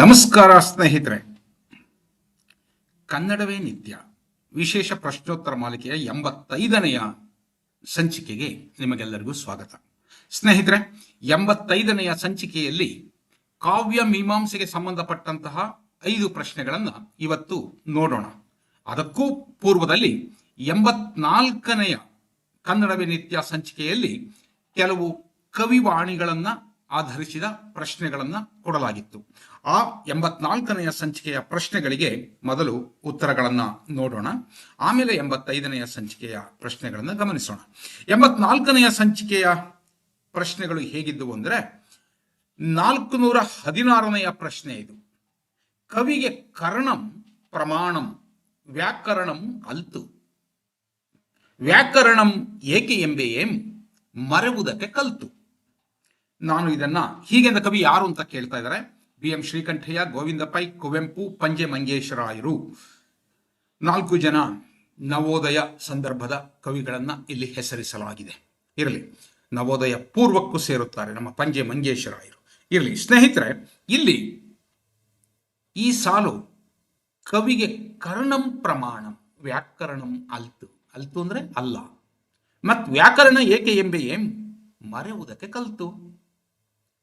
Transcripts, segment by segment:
ನಮಸ್ಕಾರ ಸ್ನೇಹಿತರೆ. ಕನ್ನಡವೇ ನಿತ್ಯ. ವಿಶೇಷ ಪ್ರಶ್ನೋತ್ತರ ಮಾಲಿಕೆಯ ಎಂಬತ್ತೈದನೆಯ ಸಂಚಿಕೆಗೆ ನಿಮಗೆಲ್ಲರಿಗೂ ಸ್ವಾಗತ. ಸ್ನೇಹಿತರೆ, ಎಂಬತ್ತೈದನೆಯ ಸಂಚಿಕೆಯಲ್ಲಿ ಕಾವ್ಯ ಮೀಮಾಂಸೆಗೆ ಸಂಬಂಧಪಟ್ಟಂತಹ ಐದು ಪ್ರಶ್ನೆಗಳನ್ನು ಇವತ್ತು ನೋಡೋಣ. ಅದಕ್ಕೂ ಪೂರ್ವದಲ್ಲಿ ಎಂಬತ್ನಾಲ್ಕನೆಯ ಕನ್ನಡವೇ ನಿತ್ಯ ಸಂಚಿಕೆಯಲ್ಲಿ ಕೆಲವು ಕವಿವಾಣಿಗಳನ್ನ ಆಧರಿಸಿದ ಪ್ರಶ್ನೆಗಳನ್ನು ಕೊಡಲಾಗಿತ್ತು. ಆ ಎಂಬತ್ನಾಲ್ಕನೆಯ ಸಂಚಿಕೆಯ ಪ್ರಶ್ನೆಗಳಿಗೆ ಮೊದಲು ಉತ್ತರಗಳನ್ನು ನೋಡೋಣ. ಆಮೇಲೆ ಎಂಬತ್ತೈದನೆಯ ಸಂಚಿಕೆಯ ಪ್ರಶ್ನೆಗಳನ್ನು ಗಮನಿಸೋಣ. ಎಂಬತ್ನಾಲ್ಕನೆಯ ಸಂಚಿಕೆಯ ಪ್ರಶ್ನೆಗಳು ಹೇಗಿದ್ದವು ಅಂದರೆ ನಾಲ್ಕು ನೂರ ಹದಿನಾರನೆಯ ಪ್ರಶ್ನೆ ಇದು. ಕವಿಗೆ ಕರ್ಣಂ ಪ್ರಮಾಣಂ ವ್ಯಾಕರಣಂ ಅಲ್ತು. ವ್ಯಾಕರಣಂ ಏಕೆ ಎಂಬೆಯೇಂ ಮರೆವುದಕ್ಕೆ ಕಲ್ತು. ನಾನು ಇದನ್ನ ಹೀಗೆಂದ ಕವಿ ಯಾರು ಅಂತ ಕೇಳ್ತಾ ಇದ್ದಾರೆ. ಬಿ ಎಂ ಶ್ರೀಕಂಠಯ್ಯ ಗೋವಿಂದ ಪೈ ಕುವೆಂಪು, ಪಂಜೆ ಮಂಗೇಶರಾಯರು. ನಾಲ್ಕು ಜನ ನವೋದಯ ಸಂದರ್ಭದ ಕವಿಗಳನ್ನ ಇಲ್ಲಿ ಹೆಸರಿಸಲಾಗಿದೆ. ಇರಲಿ, ನವೋದಯ ಪೂರ್ವಕ್ಕೂ ಸೇರುತ್ತಾರೆ ನಮ್ಮ ಪಂಜೆ ಮಂಗೇಶರಾಯರು. ಇರಲಿ, ಸ್ನೇಹಿತರೆ, ಇಲ್ಲಿ ಈ ಸಾಲು ಕವಿಗೆ ಕರ್ಣಂ ಪ್ರಮಾಣಂ, ವ್ಯಾಕರಣಂ ಅಲ್ತು. ಅಲ್ತು ಅಂದ್ರೆ ಅಲ್ಲ. ಮತ್ ವ್ಯಾಕರಣ ಏಕೆ ಎಂಬೆ ಏಂ ಮರೆಯುವುದಕ್ಕೆ ಕಲ್ತು.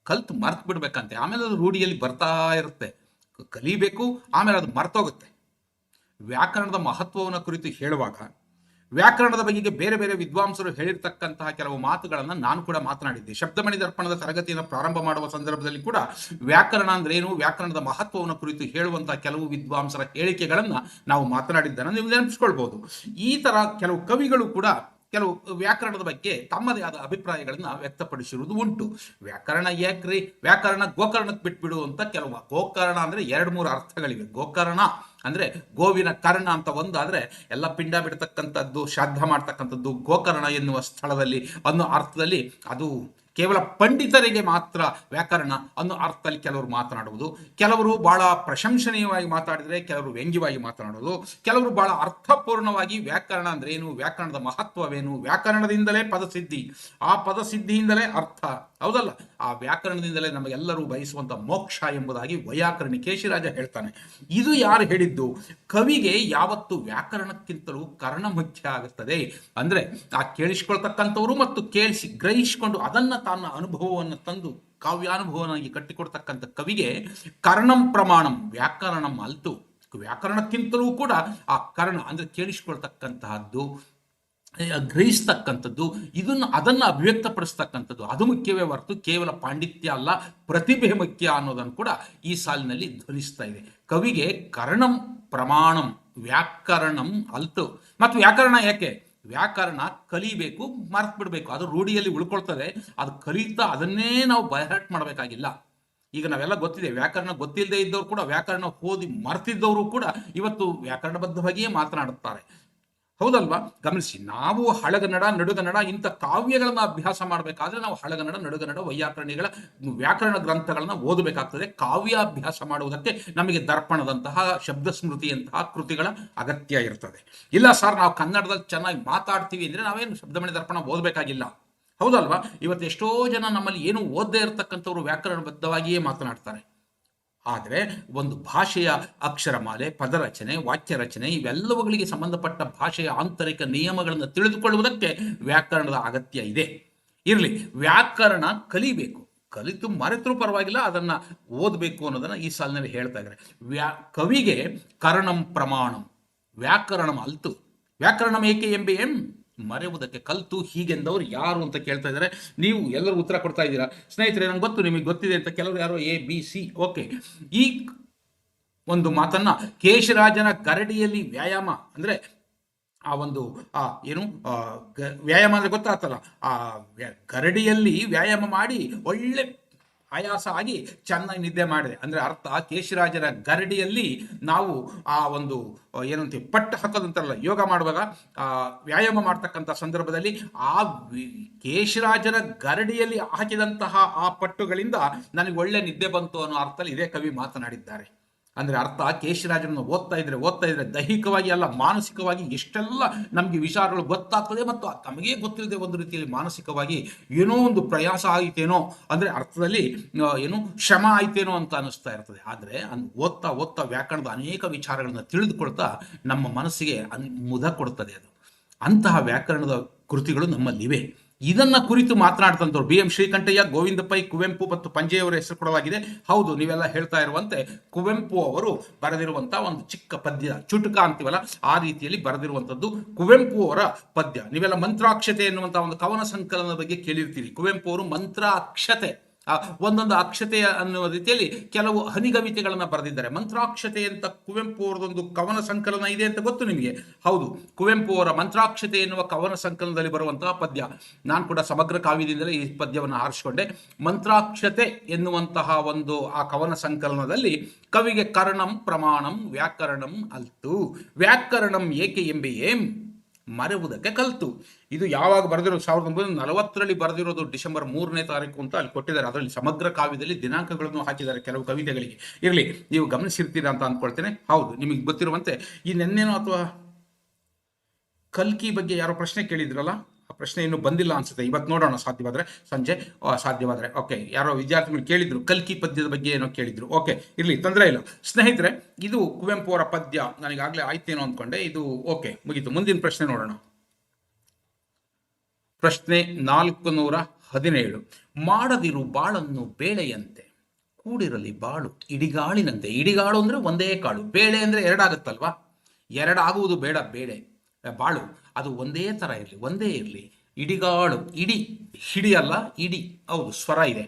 ಕಲ್ತು ಮರ್ತು ಬಿಡ್ಬೇಕಂತೆ. ಆಮೇಲೆ ಅದು ರೂಢಿಯಲ್ಲಿ ಬರ್ತಾ ಇರುತ್ತೆ. ಕಲಿಬೇಕು, ಆಮೇಲೆ ಅದು ಮರ್ತೋಗುತ್ತೆ. ವ್ಯಾಕರಣದ ಮಹತ್ವವನ್ನು ಕುರಿತು ಹೇಳುವಾಗ, ವ್ಯಾಕರಣದ ಬಗೆಗೆ ಬೇರೆ ಬೇರೆ ವಿದ್ವಾಂಸರು ಹೇಳಿರ್ತಕ್ಕಂತಹ ಕೆಲವು ಮಾತುಗಳನ್ನು ನಾನು ಕೂಡ ಮಾತನಾಡಿದ್ದೆ. ಶಬ್ದಮಣಿ ದರ್ಪಣದ ತರಗತಿಯನ್ನು ಪ್ರಾರಂಭ ಮಾಡುವ ಸಂದರ್ಭದಲ್ಲಿ ಕೂಡ ವ್ಯಾಕರಣ ಅಂದ್ರೆ ಏನು, ವ್ಯಾಕರಣದ ಮಹತ್ವವನ್ನು ಕುರಿತು ಹೇಳುವಂತಹ ಕೆಲವು ವಿದ್ವಾಂಸರ ಹೇಳಿಕೆಗಳನ್ನು ನಾವು ಮಾತನಾಡಿದ್ದನ್ನು ನೀವು ನೆನಪಿಸ್ಕೊಳ್ಬಹುದು ಈ ತರ ಕೆಲವು ಕವಿಗಳು ಕೂಡ ಕೆಲವು ವ್ಯಾಕರಣದ ಬಗ್ಗೆ ತಮ್ಮದೇ ಆದ ಅಭಿಪ್ರಾಯಗಳನ್ನ ವ್ಯಕ್ತಪಡಿಸಿರುವುದು ಉಂಟು. ವ್ಯಾಕರಣ ಯಾಕ್ರಿ ವ್ಯಾಕರಣ ಗೋಕರ್ಣಕ್ಕೆ ಬಿಟ್ಬಿಡು ಅಂತ ಕೆಲವು ಗೋಕರ್ಣ ಅಂದ್ರೆ ಎರಡು ಮೂರು ಅರ್ಥಗಳಿವೆ. ಗೋಕರ್ಣ ಅಂದ್ರೆ ಗೋವಿನ ಕರ್ಣ ಅಂತ ಒಂದಾದ್ರೆ ಎಲ್ಲ ಪಿಂಡ ಬಿಡ್ತಕ್ಕಂಥದ್ದು ಶ್ರಾದ್ದ ಮಾಡ್ತಕ್ಕಂಥದ್ದು ಗೋಕರ್ಣ ಎನ್ನುವ ಸ್ಥಳದಲ್ಲಿ ಅನ್ನೋ ಅರ್ಥದಲ್ಲಿ ಅದು ಕೇವಲ ಪಂಡಿತರಿಗೆ ಮಾತ್ರ ವ್ಯಾಕರಣ ಅನ್ನೋ ಅರ್ಥದಲ್ಲಿ ಕೆಲವರು ಮಾತನಾಡುವುದು, ಕೆಲವರು ಬಹಳ ಪ್ರಶಂಸನೀಯವಾಗಿ ಮಾತಾಡಿದರೆ ಕೆಲವರು ವ್ಯಂಗ್ಯವಾಗಿ ಮಾತನಾಡುವುದು, ಕೆಲವರು ಬಹಳ ಅರ್ಥಪೂರ್ಣವಾಗಿ ವ್ಯಾಕರಣ ಅಂದ್ರೆ ಏನು, ವ್ಯಾಕರಣದ ಮಹತ್ವವೇನು, ವ್ಯಾಕರಣದಿಂದಲೇ ಪದಸಿದ್ಧಿ. ಆ ಪದಸಿದ್ಧಿಯಿಂದಲೇ ಅರ್ಥ. ಹೌದಲ್ಲ? ಆ ವ್ಯಾಕರಣದಿಂದಲೇ ನಮಗೆಲ್ಲರೂ ಬಯಸುವಂತ ಮೋಕ್ಷ ಎಂಬುದಾಗಿ ವೈಯಾಕರಣಿ ಕೇಶಿರಾಜ ಹೇಳ್ತಾನೆ. ಇದು ಯಾರು ಹೇಳಿದ್ದು? ಕವಿಗೆ ಯಾವತ್ತು ವ್ಯಾಕರಣಕ್ಕಿಂತಲೂ ಕರ್ಣ ಮುಖ್ಯ ಆಗುತ್ತದೆ. ಅಂದ್ರೆ ಆ ಕೇಳಿಸಿಕೊಳ್ತಕ್ಕಂಥವರು ಮತ್ತು ಕೇಳಿಸಿ ಗ್ರಹಿಸಿಕೊಂಡು ಅದನ್ನ ತನ್ನ ಅನುಭವವನ್ನು ತಂದು ಕಾವ್ಯಾನುಭವನಾಗಿ ಕಟ್ಟಿಕೊಡ್ತಕ್ಕಂಥ ಕವಿಗೆ ಕರ್ಣಂ ಪ್ರಮಾಣಂ ವ್ಯಾಕರಣಂ ಅಲ್ತು. ವ್ಯಾಕರಣಕ್ಕಿಂತಲೂ ಕೂಡ ಆ ಕರ್ಣ ಅಂದ್ರೆ ಕೇಳಿಸಿಕೊಳ್ತಕ್ಕಂತಹದ್ದು ಗ್ರಹಿಸ್ತಕ್ಕಂಥದ್ದು, ಇದನ್ನು ಅದನ್ನು ಅಭಿವ್ಯಕ್ತಪಡಿಸ್ತಕ್ಕಂಥದ್ದು, ಅದು ಮುಖ್ಯವೇ ಹೊರತು ಕೇವಲ ಪಾಂಡಿತ್ಯ ಅಲ್ಲ, ಪ್ರತಿಭೆ ಮುಖ್ಯ ಅನ್ನೋದನ್ನು ಕೂಡ ಈ ಸಾಲಿನಲ್ಲಿ ಧ್ವನಿಸ್ತಾ ಇದೆ. ಕವಿಗೆ ಕರ್ಣಂ ಪ್ರಮಾಣಂ, ವ್ಯಾಕರಣಂ ಅಲ್ತು. ಮತ್ತು ವ್ಯಾಕರಣ ಯಾಕೆ? ವ್ಯಾಕರಣ ಕಲಿಬೇಕು ಮರ್ತ್ ಬಿಡಬೇಕು ಅದು ರೂಢಿಯಲ್ಲಿ ಉಳ್ಕೊಳ್ತದೆ, ಅದು ಕಲಿತಾ ಅದನ್ನೇ ನಾವು ಬಯಹಟ್ ಮಾಡಬೇಕಾಗಿಲ್ಲ. ಈಗ ನಾವೆಲ್ಲ ಗೊತ್ತಿದೆ, ವ್ಯಾಕರಣ ಗೊತ್ತಿಲ್ಲದೆ ಇದ್ದವರು ಕೂಡ, ವ್ಯಾಕರಣ ಓದಿ ಮರ್ತಿದ್ದವರು ಕೂಡ ಇವತ್ತು ವ್ಯಾಕರಣಬದ್ಧವಾಗಿಯೇ ಮಾತನಾಡುತ್ತಾರೆ. ಹೌದಲ್ವಾ? ಗಮನಿಸಿ, ನಾವು ಹಳಗನ್ನಡ, ನಡುಗನ್ನಡ ಇಂಥ ಕಾವ್ಯಗಳನ್ನ ಅಭ್ಯಾಸ ಮಾಡಬೇಕಾದ್ರೆ ನಾವು ಹಳಗನ್ನಡ, ನಡುಗನ್ನಡ ವೈಯಾಕರಣಿಗಳ ವ್ಯಾಕರಣ ಗ್ರಂಥಗಳನ್ನ ಓದಬೇಕಾಗ್ತದೆ. ಕಾವ್ಯಾಭ್ಯಾಸ ಮಾಡುವುದಕ್ಕೆ ನಮಗೆ ದರ್ಪಣದಂತಹ ಶಬ್ದ ಸ್ಮೃತಿಯಂತಹ ಕೃತಿಗಳ ಅಗತ್ಯ ಇರ್ತದೆ. ಇಲ್ಲ ಸರ್, ನಾವು ಕನ್ನಡದಲ್ಲಿ ಚೆನ್ನಾಗಿ ಮಾತಾಡ್ತೀವಿ ಅಂದ್ರೆ ನಾವೇನು ಶಬ್ದಮಣಿ ದರ್ಪಣ ಓದಬೇಕಾಗಿಲ್ಲ. ಹೌದಲ್ವಾ? ಇವತ್ತು ಎಷ್ಟೋ ಜನ ನಮ್ಮಲ್ಲಿ ಏನು ಓದದೇ ಇರತಕ್ಕಂಥವ್ರು ವ್ಯಾಕರಣಬದ್ಧವಾಗಿಯೇ ಮಾತನಾಡ್ತಾರೆ. ಆದರೆ ಒಂದು ಭಾಷೆಯ ಅಕ್ಷರಮಾಲೆ ಪದರಚನೆ ವಾಕ್ಯ ರಚನೆ ಇವೆಲ್ಲವುಗಳಿಗೆ ಸಂಬಂಧಪಟ್ಟ ಭಾಷೆಯ ಆಂತರಿಕ ನಿಯಮಗಳನ್ನು ತಿಳಿದುಕೊಳ್ಳುವುದಕ್ಕೆ ವ್ಯಾಕರಣದ ಅಗತ್ಯ ಇದೆ. ಇರಲಿ, ವ್ಯಾಕರಣ ಕಲಿಬೇಕು. ಕಲಿತು ಮರೆತರೂ ಪರವಾಗಿಲ್ಲ, ಅದನ್ನು ಓದಬೇಕು ಅನ್ನೋದನ್ನು ಈ ಸಾಲಿನಲ್ಲಿ ಹೇಳ್ತಾ ಇದ್ದಾರೆ. ವ್ಯಾ, ಕವಿಗೆ ಕರಣಂ ಪ್ರಮಾಣಂ. ವ್ಯಾಕರಣಂ ಅಲ್ತು. ವ್ಯಾಕರಣಂ ಏಕೆ ಎಂಬೆ ಎಂ? ಮರೆಯುವುದಕ್ಕೆ ಕಲ್ತು ಹೀಗೆಂದವರು ಯಾರು ಅಂತ ಕೇಳ್ತಾ ಇದ್ದಾರೆ. ನೀವು ಎಲ್ಲರೂ ಉತ್ತರ ಕೊಡ್ತಾ ಇದ್ದೀರಾ? ಸ್ನೇಹಿತರೆ, ನಂಗೆ ಗೊತ್ತು, ನಿಮಗೆ ಗೊತ್ತಿದೆ ಅಂತ ಕೆಲವರು ಯಾರೋ ಎ ಬಿ ಸಿ ಓಕೆ ಈ ಒಂದು ಮಾತನ್ನ ಕೇಶರಾಜನ ಕರಡಿಯಲ್ಲಿ ವ್ಯಾಯಾಮ ಅಂದ್ರೆ ಆ ಒಂದು, ಆ ಏನು ವ್ಯಾಯಾಮ ಅಂದ್ರೆ ಗೊತ್ತಾಗ್ತಲ್ಲ ಆ ಕರಡಿಯಲ್ಲಿ ವ್ಯಾಯಾಮ ಮಾಡಿ ಒಳ್ಳೆ ಆಯಾಸ ಆಗಿ ಚೆನ್ನಾಗಿ ನಿದ್ದೆ ಮಾಡಿದೆ. ಅಂದರೆ ಅರ್ಥ ಕೇಶರಾಜನ ಗರಡಿಯಲ್ಲಿ ನಾವು ಆ ಒಂದು ಏನಂತೀವಿ, ಪಟ್ಟು ಹಾಕೋದಂತಾರಲ್ಲ ಯೋಗ ಮಾಡುವಾಗ ವ್ಯಾಯಾಮ ಮಾಡ್ತಕ್ಕಂಥ ಸಂದರ್ಭದಲ್ಲಿ ಆ ಕೇಶಿರಾಜರ ಗರಡಿಯಲ್ಲಿ ಹಾಕಿದಂತಹ ಆ ಪಟ್ಟುಗಳಿಂದ ನನಗೆ ಒಳ್ಳೆ ನಿದ್ದೆ ಬಂತು ಅನ್ನೋ ಅರ್ಥದಲ್ಲಿ ಇದೇ ಕವಿ ಮಾತನಾಡಿದ್ದಾರೆ. ಅಂದ್ರೆ ಅರ್ಥ, ಕೇಶರಾಜನನ್ನು ಓದ್ತಾ ಇದ್ರೆ ಓದ್ತಾ ಇದ್ರೆ ದೈಹಿಕವಾಗಿ ಅಲ್ಲ, ಮಾನಸಿಕವಾಗಿ ಎಷ್ಟೆಲ್ಲ ನಮಗೆ ವಿಚಾರಗಳು ಗೊತ್ತಾಗ್ತದೆ ಮತ್ತು ತಮಗೇ ಗೊತ್ತಿಲ್ಲದೆ ಒಂದು ರೀತಿಯಲ್ಲಿ ಮಾನಸಿಕವಾಗಿ ಏನೋ ಒಂದು ಪ್ರಯಾಸ ಆಯಿತೇನೋ, ಅಂದರೆ ಅರ್ಥದಲ್ಲಿ ಏನು ಶ್ರಮ ಆಯ್ತೇನೋ ಅಂತ ಅನಿಸ್ತಾ ಇರ್ತದೆ. ಆದರೆ ಓದ್ತಾ ಓದ್ತಾ ವ್ಯಾಕರಣದ ಅನೇಕ ವಿಚಾರಗಳನ್ನು ತಿಳಿದುಕೊಳ್ತಾ ನಮ್ಮ ಮನಸ್ಸಿಗೆ ಅನ್ ಮುದ ಕೊಡ್ತದೆ ಅದು. ಅಂತಹ ವ್ಯಾಕರಣದ ಕೃತಿಗಳು ನಮ್ಮಲ್ಲಿವೆ. ಇದನ್ನ ಕುರಿತು ಮಾತನಾಡ್ತಂಥವ್ರು ಬಿ ಎಂ ಶ್ರೀಕಂಠಯ್ಯ ಗೋವಿಂದ ಪೈ ಕುವೆಂಪು ಮತ್ತು ಪಂಜೆಯವರ ಹೆಸರು ಕೊಡಲಾಗಿದೆ. ಹೌದು, ನೀವೆಲ್ಲ ಹೇಳ್ತಾ ಇರುವಂತೆ ಕುವೆಂಪು ಅವರು ಬರೆದಿರುವಂತಹ ಒಂದು ಚಿಕ್ಕ ಪದ್ಯ, ಚುಟುಕ ಅಂತೀವಲ್ಲ, ಆ ರೀತಿಯಲ್ಲಿ ಬರೆದಿರುವಂಥದ್ದು ಕುವೆಂಪು ಅವರ ಪದ್ಯ. ನೀವೆಲ್ಲ ಮಂತ್ರಾಕ್ಷತೆ ಎನ್ನುವಂತಹ ಒಂದು ಕವನ ಸಂಕಲನದ ಬಗ್ಗೆ ಕೇಳಿರ್ತೀರಿ. ಕುವೆಂಪು ಅವರು ಮಂತ್ರಾಕ್ಷತೆ. ಒಂದೊಂದು ಅಕ್ಷತೆಯ ಅನ್ನುವ ರೀತಿಯಲ್ಲಿ ಕೆಲವು ಹನಿಗವಿತೆಗಳನ್ನು ಬರೆದಿದ್ದಾರೆ. ಮಂತ್ರಾಕ್ಷತೆ ಅಂತ ಕುವೆಂಪು ಅವರದೊಂದು ಕವನ ಸಂಕಲನ ಇದೆ ಅಂತ ಗೊತ್ತು ನಿಮಗೆ? ಹೌದು. ಕುವೆಂಪು ಅವರ ಮಂತ್ರಾಕ್ಷತೆ ಎನ್ನುವ ಕವನ ಸಂಕಲನದಲ್ಲಿ ಬರುವಂತಹ ಪದ್ಯ. ನಾನು ಕೂಡ ಸಮಗ್ರ ಕಾವ್ಯದಿಂದಲೇ ಈ ಪದ್ಯವನ್ನು ಆರಿಸಿಕೊಂಡೆ. ಮಂತ್ರಾಕ್ಷತೆ ಎನ್ನುವಂತಹ ಒಂದು ಆ ಕವನ ಸಂಕಲನದಲ್ಲಿ ಕವಿಗೆ ಕರ್ಣಂ ಪ್ರಮಾಣಂ ವ್ಯಾಕರಣಂ ಅಲ್ತು. ವ್ಯಾಕರಣಂ ಏಕೆ ಎಂಬೆಯೇ? ಮರೆಯುವುದಕ್ಕೆ ಕಲಿತು. ಇದು ಯಾವಾಗ ಬರೆದಿರೋದು ಸಾವಿರದ ಒಂಬೈನೂರ ನಲವತ್ತರಲ್ಲಿ ಬರೆದಿರೋದು ಡಿಸೆಂಬರ್ ಮೂರನೇ ತಾರೀಕು ಅಂತ ಅಲ್ಲಿ ಕೊಟ್ಟಿದ್ದಾರೆ. ಅದರಲ್ಲಿ ಸಮಗ್ರ ಕಾವ್ಯದಲ್ಲಿ ದಿನಾಂಕಗಳನ್ನು ಹಾಕಿದ್ದಾರೆ ಕೆಲವು ಕವಿತೆಗಳಿಗೆ. ಇರಲಿ, ನೀವು ಗಮನಿಸಿರ್ತೀರಾ ಅಂತ ಅಂದ್ಕೊಳ್ತೇನೆ ಹೌದು, ನಿಮಗೆ ಗೊತ್ತಿರುವಂತೆ ಈ ನೆನ್ನೆನೋ ಅಥವಾ ಕಲ್ಕಿ ಬಗ್ಗೆ ಯಾರೋ ಪ್ರಶ್ನೆ ಕೇಳಿದ್ರಲ್ಲ? ಪ್ರಶ್ನೆ ಇನ್ನೂ ಬಂದಿಲ್ಲ ಅನ್ಸುತ್ತೆ. ಇವತ್ತು ನೋಡೋಣ ಸಾಧ್ಯವಾದ್ರೆ. ಸಂಜೆ ಸಾಧ್ಯವಾದ್ರೆ. ಓಕೆ, ಯಾರೋ ವಿದ್ಯಾರ್ಥಿಗಳು ಕೇಳಿದ್ರು. ಕಲ್ಕಿ ಪದ್ಯದ ಬಗ್ಗೆ ಏನೋ ಕೇಳಿದ್ರು. ಓಕೆ, ಇರಲಿ, ತೊಂದರೆ ಇಲ್ಲ. ಸ್ನೇಹಿತರೆ, ಇದು ಕುವೆಂಪು ಅವರ ಪದ್ಯ. ನನಗಾಗಲೇ ಆಯ್ತೇನೋ ಅಂದ್ಕೊಂಡೆ ಇದು, ಓಕೆ, ಮುಗೀತು. ಮುಂದಿನ ಪ್ರಶ್ನೆ ನೋಡೋಣ. ಪ್ರಶ್ನೆ ನಾಲ್ಕು ನೂರ ಹದಿನೇಳು. ಮಾಡದಿರು ಬಾಳನ್ನು ಬೇಳೆಯಂತೆ. ಕೂಡಿರಲಿ ಬಾಳು. ಇಡಿಗಾಳಿನಂತೆ. ಇಡಿಗಾಳು ಅಂದ್ರೆ ಒಂದೇ ಕಾಳು. ಬೇಳೆ ಅಂದ್ರೆ ಎರಡಾಗುತ್ತಲ್ವಾ? ಎರಡಾಗುವುದು ಬೇಡ, ಬೇಳೆ. ಬಾಳು. ಅದು ಒಂದೇ ಥರ ಇರಲಿ, ಒಂದೇ ಇರಲಿ. ಇಡಿಗಾಳು ಇಡಿ, ಹಿಡಿ ಅಲ್ಲ, ಇಡಿ. ಹೌದು ಸ್ವರ ಇದೆ.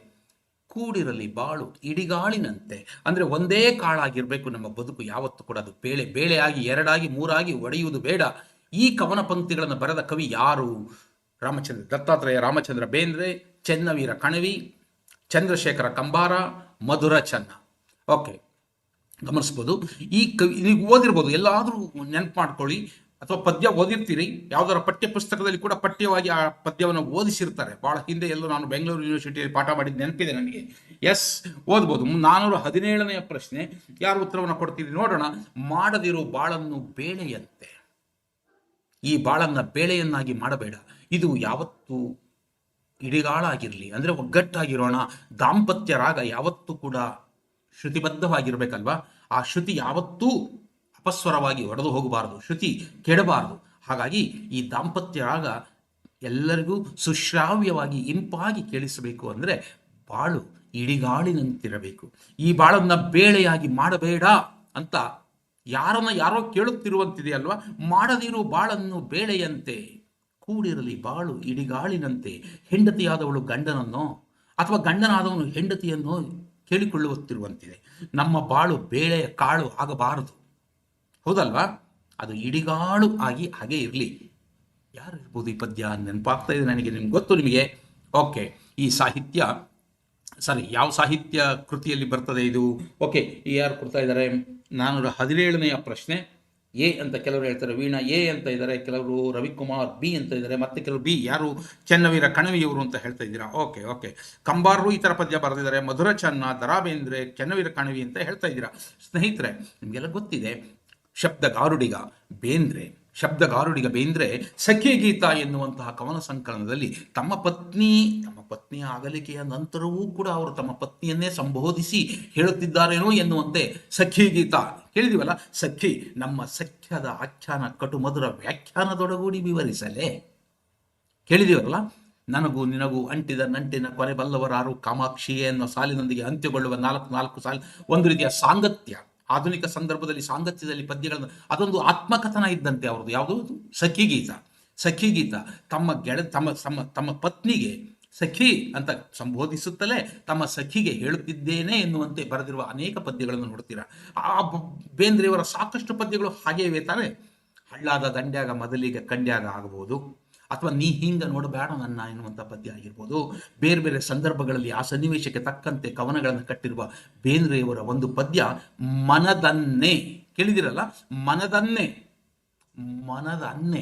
ಕೂಡಿರಲಿ ಬಾಳು, ಇಡಿಗಾಳಿನಂತೆ. ಅಂದರೆ ಒಂದೇ ಕಾಳಾಗಿರಬೇಕು ನಮ್ಮ ಬದುಕು. ಯಾವತ್ತು ಕೂಡ ಅದು ಬೇಳೆ, ಬೇಳೆಯಾಗಿ, ಎರಡಾಗಿ, ಮೂರಾಗಿ ಒಡೆಯುವುದು ಬೇಡ. ಈ ಕವನ ಪಂಕ್ತಿಗಳನ್ನು ಬರೆದ ಕವಿ ಯಾರು? ರಾಮಚಂದ್ರ ದತ್ತಾತ್ರೇಯ, ರಾಮಚಂದ್ರ ಬೇಂದ್ರೆ, ಚೆನ್ನವೀರ ಕಣವಿ, ಚಂದ್ರಶೇಖರ ಕಂಬಾರ, ಮಧುರ ಚನ್ನ. ಓಕೆ ಗಮನಿಸ್ಬೋದು. ಈ ಕವಿ, ನೀವು ಓದಿರ್ಬೋದು. ಎಲ್ಲಾದರೂ ನೆನಪು ಮಾಡ್ಕೊಳ್ಳಿ. ಅಥವಾ ಪದ್ಯ ಓದಿರ್ತೀರಿ? ಯಾವ್ದಾರ ಪಠ್ಯ ಪುಸ್ತಕದಲ್ಲಿ ಕೂಡ ಪಠ್ಯವಾಗಿ ಆ ಪದ್ಯವನ್ನು ಓದಿಸಿರ್ತಾರೆ. ಬಹಳ ಹಿಂದೆ ಎಲ್ಲೋ ನಾನು ಬೆಂಗಳೂರು ಯೂನಿವರ್ಸಿಟಿಯಲ್ಲಿ ಪಾಠ ಮಾಡಿದ್ದು ನೆನಪಿದೆ ನನಗೆ. ಎಸ್ ಓದ್ಬೋದು. ನಾನೂರ ಹದಿನೇಳನೆಯ ಪ್ರಶ್ನೆ. ಯಾರು ಉತ್ತರವನ್ನು ಕೊಡ್ತೀರಿ ನೋಡೋಣ. ಮಾಡದಿರೋ ಬಾಳನ್ನು ಬೇಳೆಯಂತೆ. ಈ ಬಾಳನ್ನ ಬೇಳೆಯನ್ನಾಗಿ ಮಾಡಬೇಡ. ಇದು ಯಾವತ್ತು ಇಡಿಗಾಳಾಗಿರಲಿ. ಅಂದರೆ ಒಗ್ಗಟ್ಟಾಗಿರೋಣ. ದಾಂಪತ್ಯ ರಾಗ ಯಾವತ್ತೂ ಕೂಡ ಶ್ರುತಿಬದ್ಧವಾಗಿರ್ಬೇಕಲ್ವಾ? ಆ ಶ್ರುತಿ ಯಾವತ್ತೂ ಅಪಸ್ವರವಾಗಿ ಒಡೆದು ಹೋಗಬಾರದು, ಶ್ರುತಿ ಕೆಡಬಾರದು. ಹಾಗಾಗಿ ಈ ದಾಂಪತ್ಯ ರಾಗ ಎಲ್ಲರಿಗೂ ಸುಶ್ರಾವ್ಯವಾಗಿ ಇಂಪಾಗಿ ಕೇಳಿಸಬೇಕು ಅಂದರೆ ಬಾಳು ಇಡಿಗಾಳಿನಂತಿರಬೇಕು. ಈ ಬಾಳನ್ನ ಬೇಳೆಯಾಗಿ ಮಾಡಬೇಡ ಅಂತ ಯಾರನ್ನ ಯಾರೋ ಕೇಳುತ್ತಿರುವಂತಿದೆ ಅಲ್ವಾ? ಮಾಡದಿರು ಬಾಳನ್ನು ಬೇಳೆಯಂತೆ, ಕೂಡಿರಲಿ ಬಾಳು ಇಡಿಗಾಳಿನಂತೆ. ಹೆಂಡತಿಯಾದವಳು ಗಂಡನನ್ನೋ ಅಥವಾ ಗಂಡನಾದವನು ಹೆಂಡತಿಯನ್ನೋ ಕೇಳಿಕೊಳ್ಳುತ್ತಿರುವಂತಿದೆ. ನಮ್ಮ ಬಾಳು ಬೇಳೆಯ ಕಾಳು ಆಗಬಾರದು. ಹೌದಲ್ವಾ? ಅದು ಇಡಿಗಾಳು ಆಗಿ ಹಾಗೆ ಇರಲಿ. ಯಾರು ಇರ್ಬೋದು ಈ ಪದ್ಯ? ನೆನಪಾಗ್ತಾ ಇದೆ ನನಗೆ, ನಿಮ್ಗೆ ಗೊತ್ತು ನಿಮಗೆ? ಓಕೆ, ಈ ಸಾಹಿತ್ಯ, ಸರಿ, ಯಾವ ಸಾಹಿತ್ಯ ಕೃತಿಯಲ್ಲಿ ಬರ್ತದೆ ಇದು? ಓಕೆ ಯಾರು ಕೊಡ್ತಾ ಇದ್ದಾರೆ? ನಾನೂರ ಹದಿನೇಳನೆಯ ಪ್ರಶ್ನೆ. ಎ ಅಂತ ಕೆಲವರು ಹೇಳ್ತಾರೆ, ವೀಣಾ, ಎ ಅಂತ ಇದ್ದಾರೆ, ಕೆಲವರು ರವಿಕುಮಾರ್, ಬಿ ಅಂತ ಇದ್ದಾರೆ, ಮತ್ತೆ ಕೆಲವರು ಬಿ, ಯಾರು? ಚೆನ್ನವೀರ ಕಣವಿಯವರು ಅಂತ ಹೇಳ್ತಾ ಇದ್ದೀರಾ? Okay okay. ಕಂಬಾರರು ಈ ಥರ ಪದ್ಯ ಬರೆದಿದ್ದಾರೆ, ಮಧುರ ಚನ್ನ, ದರಾಬೇಂದ್ರೆ, ಚೆನ್ನವೀರ ಕಣವಿ ಅಂತ ಹೇಳ್ತಾ ಇದ್ದೀರಾ? ಸ್ನೇಹಿತರೆ, ನಿಮಗೆಲ್ಲ ಗೊತ್ತಿದೆ ಶಬ್ದಗಾರುಡಿಗ ಬೇಂದ್ರೆ ಶಬ್ದಗಾರುಡಿಗ ಬೇಂದ್ರೆ ಸಖಿ ಗೀತ ಎನ್ನುವಂತಹ ಕವನ ಸಂಕಲನದಲ್ಲಿ ತಮ್ಮ ಪತ್ನಿ, ತಮ್ಮ ಪತ್ನಿಯ ಅಗಲಿಕೆಯ ನಂತರವೂ ಕೂಡ ಅವರು ತಮ್ಮ ಪತ್ನಿಯನ್ನೇ ಸಂಬೋಧಿಸಿ ಹೇಳುತ್ತಿದ್ದಾರೇನೋ ಎನ್ನುವಂತೆ ಸಖಿ ಗೀತ. ಕೇಳಿದಿವಲ್ಲ, ಸಖಿ ನಮ್ಮ ಸಖ್ಯದ ಆಖ್ಯಾನ ಕಟು ಮಧುರ ವ್ಯಾಖ್ಯಾನದೊಡಗೂಡಿ ವಿವರಿಸಲೇ. ಕೇಳಿದಿವಲ್ಲ, ನನಗೂ ನಿನಗೂ ಅಂಟಿದ ನಂಟಿನ ಕೊನೆ ಬಲ್ಲವರಾರು ಕಾಮಾಕ್ಷಿಯೇ ಅನ್ನೋ ಸಾಲಿನೊಂದಿಗೆ ಅಂತ್ಯಗೊಳ್ಳುವ ನಾಲ್ಕು ನಾಲ್ಕು ಸಾಲು ಒಂದು ರೀತಿಯ ಸಾಂಗತ್ಯ. ಆಧುನಿಕ ಸಂದರ್ಭದಲ್ಲಿ ಸಾಂಗತ್ಯದಲ್ಲಿ ಪದ್ಯಗಳನ್ನು, ಅದೊಂದು ಆತ್ಮಕಥನ ಇದ್ದಂತೆ ಅವ್ರದ್ದು. ಯಾವುದು ಸಖಿ ಗೀತ. ಸಖಿ ಗೀತ. ತಮ್ಮ ಗೆಳ ತಮ್ಮ ತಮ್ಮ ತಮ್ಮ ಪತ್ನಿಗೆ ಸಖಿ ಅಂತ ಸಂಬೋಧಿಸುತ್ತಲೇ ತಮ್ಮ ಸಖಿಗೆ ಹೇಳುತ್ತಿದ್ದೇನೆ ಎನ್ನುವಂತೆ ಬರೆದಿರುವ ಅನೇಕ ಪದ್ಯಗಳನ್ನು ನೋಡ್ತೀರಾ. ಆ ಬೇಂದ್ರೆಯವರ ಸಾಕಷ್ಟು ಪದ್ಯಗಳು ಹಾಗೆಯೇ ತಾನೆ. ಹಳ್ಳಾದ ದಂಡ್ಯಾಗ, ಮೊದಲಿಗೆ, ಕಂಡ್ಯಾಗ ಆಗಬಹುದು ಅಥವಾ ನೀ ಹಿಂಗ ನೋಡಬೇಡ ನನ್ನ ಎನ್ನುವಂಥ ಪದ್ಯ ಆಗಿರ್ಬೋದು. ಬೇರೆ ಬೇರೆ ಸಂದರ್ಭಗಳಲ್ಲಿ ಆ ಸನ್ನಿವೇಶಕ್ಕೆ ತಕ್ಕಂತೆ ಕವನಗಳನ್ನು ಕಟ್ಟಿರುವ ಬೇಂದ್ರೆಯವರ ಒಂದು ಪದ್ಯ ಮನದನ್ನೇ. ಕೇಳಿದಿರಲ್ಲ ಮನದನ್ನೇ. ಮನದ ಅನ್ನೆ,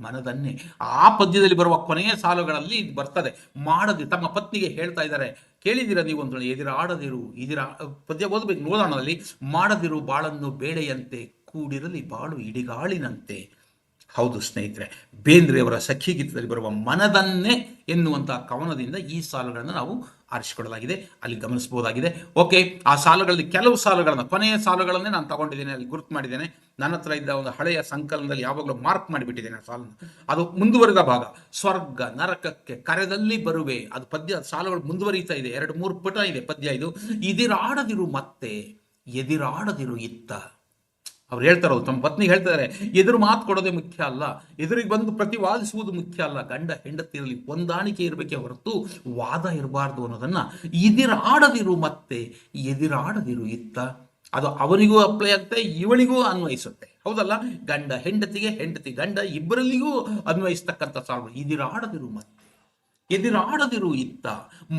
ಮನದನ್ನೆ. ಆ ಪದ್ಯದಲ್ಲಿ ಬರುವ ಕೊನೆಯ ಸಾಲುಗಳಲ್ಲಿ ಇದು ಬರ್ತದೆ. ಮಾಡದೆ ತಮ್ಮ ಪತ್ನಿಗೆ ಹೇಳ್ತಾ ಇದ್ದಾರೆ ಕೇಳಿದಿರ ನೀವು ಒಂದು ಎದಿರಾಡದಿರು ಇದಿರ ಪದ್ಯ ಓದಬೇಕು ನೋಡೋಣದಲ್ಲಿ ಮಾಡದಿರು ಬಾಳನ್ನು ಬೇಳೆಯಂತೆ ಕೂಡಿರಲಿ ಬಾಳು ಇಡಿಗಾಳಿನಂತೆ. ಹೌದು ಸ್ನೇಹಿತರೆ, ಬೇಂದ್ರೆಯವರ ಸಖಿ ಗೀತದಲ್ಲಿ ಬರುವ ಮನದನ್ನೇ ಎನ್ನುವಂತಹ ಕವನದಿಂದ ಈ ಸಾಲುಗಳನ್ನು ನಾವು ಆರಿಸಿಕೊಳ್ಳಲಾಗಿದೆ ಅಲ್ಲಿ ಗಮನಿಸಬಹುದಾಗಿದೆ. ಓಕೆ, ಆ ಸಾಲುಗಳಲ್ಲಿ ಕೆಲವು ಸಾಲುಗಳನ್ನು, ಕೊನೆಯ ಸಾಲುಗಳನ್ನೇ ನಾನು ತಗೊಂಡಿದ್ದೇನೆ, ಅಲ್ಲಿ ಗುರುತು ಮಾಡಿದ್ದೇನೆ. ನನ್ನ ಹತ್ರ ಇದ್ದ ಒಂದು ಹಳೆಯ ಸಂಕಲನದಲ್ಲಿ ಯಾವಾಗಲೂ ಮಾರ್ಕ್ ಮಾಡಿಬಿಟ್ಟಿದ್ದೇನೆ ಆ ಸಾಲನ್ನು. ಅದು ಮುಂದುವರೆದ ಭಾಗ, ಸ್ವರ್ಗ ನರಕಕ್ಕೆ ಕರೆದಲ್ಲಿ ಬರುವೆ. ಅದು ಪದ್ಯ, ಸಾಲುಗಳು ಮುಂದುವರಿತಾ ಇದೆ. ಎರಡು ಮೂರು ಪುಟ ಇದೆ, ಪದ್ಯ ಇದು. ಇದಿರಾಡದಿರು ಮತ್ತೆ, ಎದಿರಾಡದಿರು ಇತ್ತ. ಅವ್ರು ಹೇಳ್ತಾರೆ ತಮ್ಮ ಪತ್ನಿಗೆ ಹೇಳ್ತಾರೆ ಎದುರು ಮಾತು ಕೊಡೋದೇ ಮುಖ್ಯ ಅಲ್ಲ, ಎದುರಿಗೆ ಬಂದು ಪ್ರತಿವಾದಿಸುವುದು ಮುಖ್ಯ ಅಲ್ಲ, ಗಂಡ ಹೆಂಡತಿಯಲ್ಲಿ ಹೊಂದಾಣಿಕೆ ಇರಬೇಕೆ ಹೊರತು ವಾದ ಇರಬಾರ್ದು ಅನ್ನೋದನ್ನ ಎದಿರಾಡದಿರು ಮತ್ತೆ ಎದಿರಾಡದಿರು ಇತ್ತ. ಅದು ಅವರಿಗೂ ಅಪ್ಲೈ ಆಗುತ್ತೆ ಇವಳಿಗೂ ಅನ್ವಯಿಸುತ್ತೆ. ಹೌದಲ್ಲ? ಗಂಡ ಹೆಂಡತಿಗೆ ಹೆಂಡತಿ ಗಂಡ ಇಬ್ಬರಲ್ಲಿಗೂ ಅನ್ವಯಿಸ್ತಕ್ಕಂಥ ಸಾಲು ಎದಿರಾಡದಿರು ಮತ್ತೆ, ಎದಿರಾಡದಿರು ಇತ್ತ,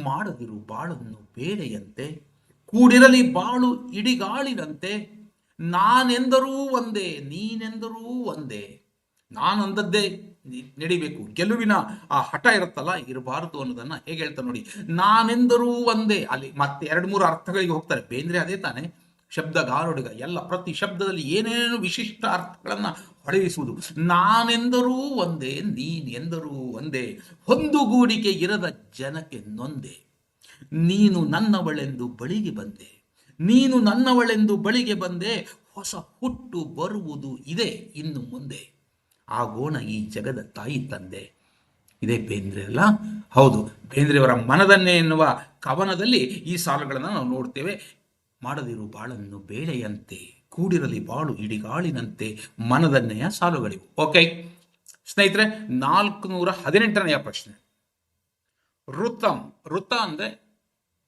ಮಾಡದಿರು ಬಾಳನ್ನು ಬೇಳೆಯಂತೆ ಕೂಡಿರಲಿ ಬಾಳು ಇಡಿಗಾಳಿನಂತೆ ನಾನೆಂದರೂ ಒಂದೇ, ನೀನೆಂದರೂ ಒಂದೇ. ನಾನಂದದ್ದೇ ನಡಿಬೇಕು. ಗೆಲುವಿನ ಆ ಹಠ ಇರುತ್ತಲ್ಲ, ಇರಬಾರದು ಅನ್ನೋದನ್ನ ಹೇಗೆ ಹೇಳ್ತಾರೆ ನೋಡಿ. ನಾನೆಂದರೂ ಒಂದೇ. ಅಲ್ಲಿ ಮತ್ತೆ ಎರಡು ಮೂರು ಅರ್ಥಗಳಿಗೆ ಹೋಗ್ತಾರೆ. ಬೇಂದ್ರೆ ಅದೇ ತಾನೆ. ಶಬ್ದಗಾರುಡಿಗ ಎಲ್ಲ ಪ್ರತಿ ಶಬ್ದದಲ್ಲಿ ಏನೇನು ವಿಶಿಷ್ಟ ಅರ್ಥಗಳನ್ನ ಹೊಳೆಯಿಸುವುದು ನಾನೆಂದರೂ ಒಂದೇ, ನೀನೆಂದರೂ ಒಂದೇ. ಹೊಂದುಗೂಡಿಕೆ ಇರದ ಜನಕ್ಕೆ ನೊಂದೆ. ನೀನು ನನ್ನವಳೆಂದು ಬಳಿಗೆ ಬಂದೆ. ನೀನು ನನ್ನವಳೆಂದು ಬಳಿಗೆ ಬಂದೆ, ಹೊಸ ಹುಟ್ಟು ಬರುವುದು ಇದೆ ಇನ್ನು ಮುಂದೆ. ಆಗೋಣ ಈ ಜಗದ ತಾಯಿ ತಂದೆ. ಇದೇ ಬೇಂದ್ರೆ ಅಲ್ಲ? ಹೌದು, ಬೇಂದ್ರೆಯವರ ಮನದನ್ನೇ ಎನ್ನುವ ಕವನದಲ್ಲಿ ಈ ಸಾಲುಗಳನ್ನು ನಾವು ನೋಡ್ತೇವೆ. ಮಾಡದಿರು ಬಾಳನ್ನು ಬೇಳೆಯಂತೆ, ಕೂಡಿರಲಿ ಬಾಳು ಇಡಿಗಾಳಿನಂತೆ ಮನದನ್ನೆಯ ಸಾಲುಗಳಿವು. ಓಕೆ, ಸ್ನೇಹಿತರೆ, ನಾಲ್ಕುನೂರ ಹದಿನೆಂಟನೆಯ ಪ್ರಶ್ನೆ. ಋತಂ, ಋತ ಅಂದ್ರೆ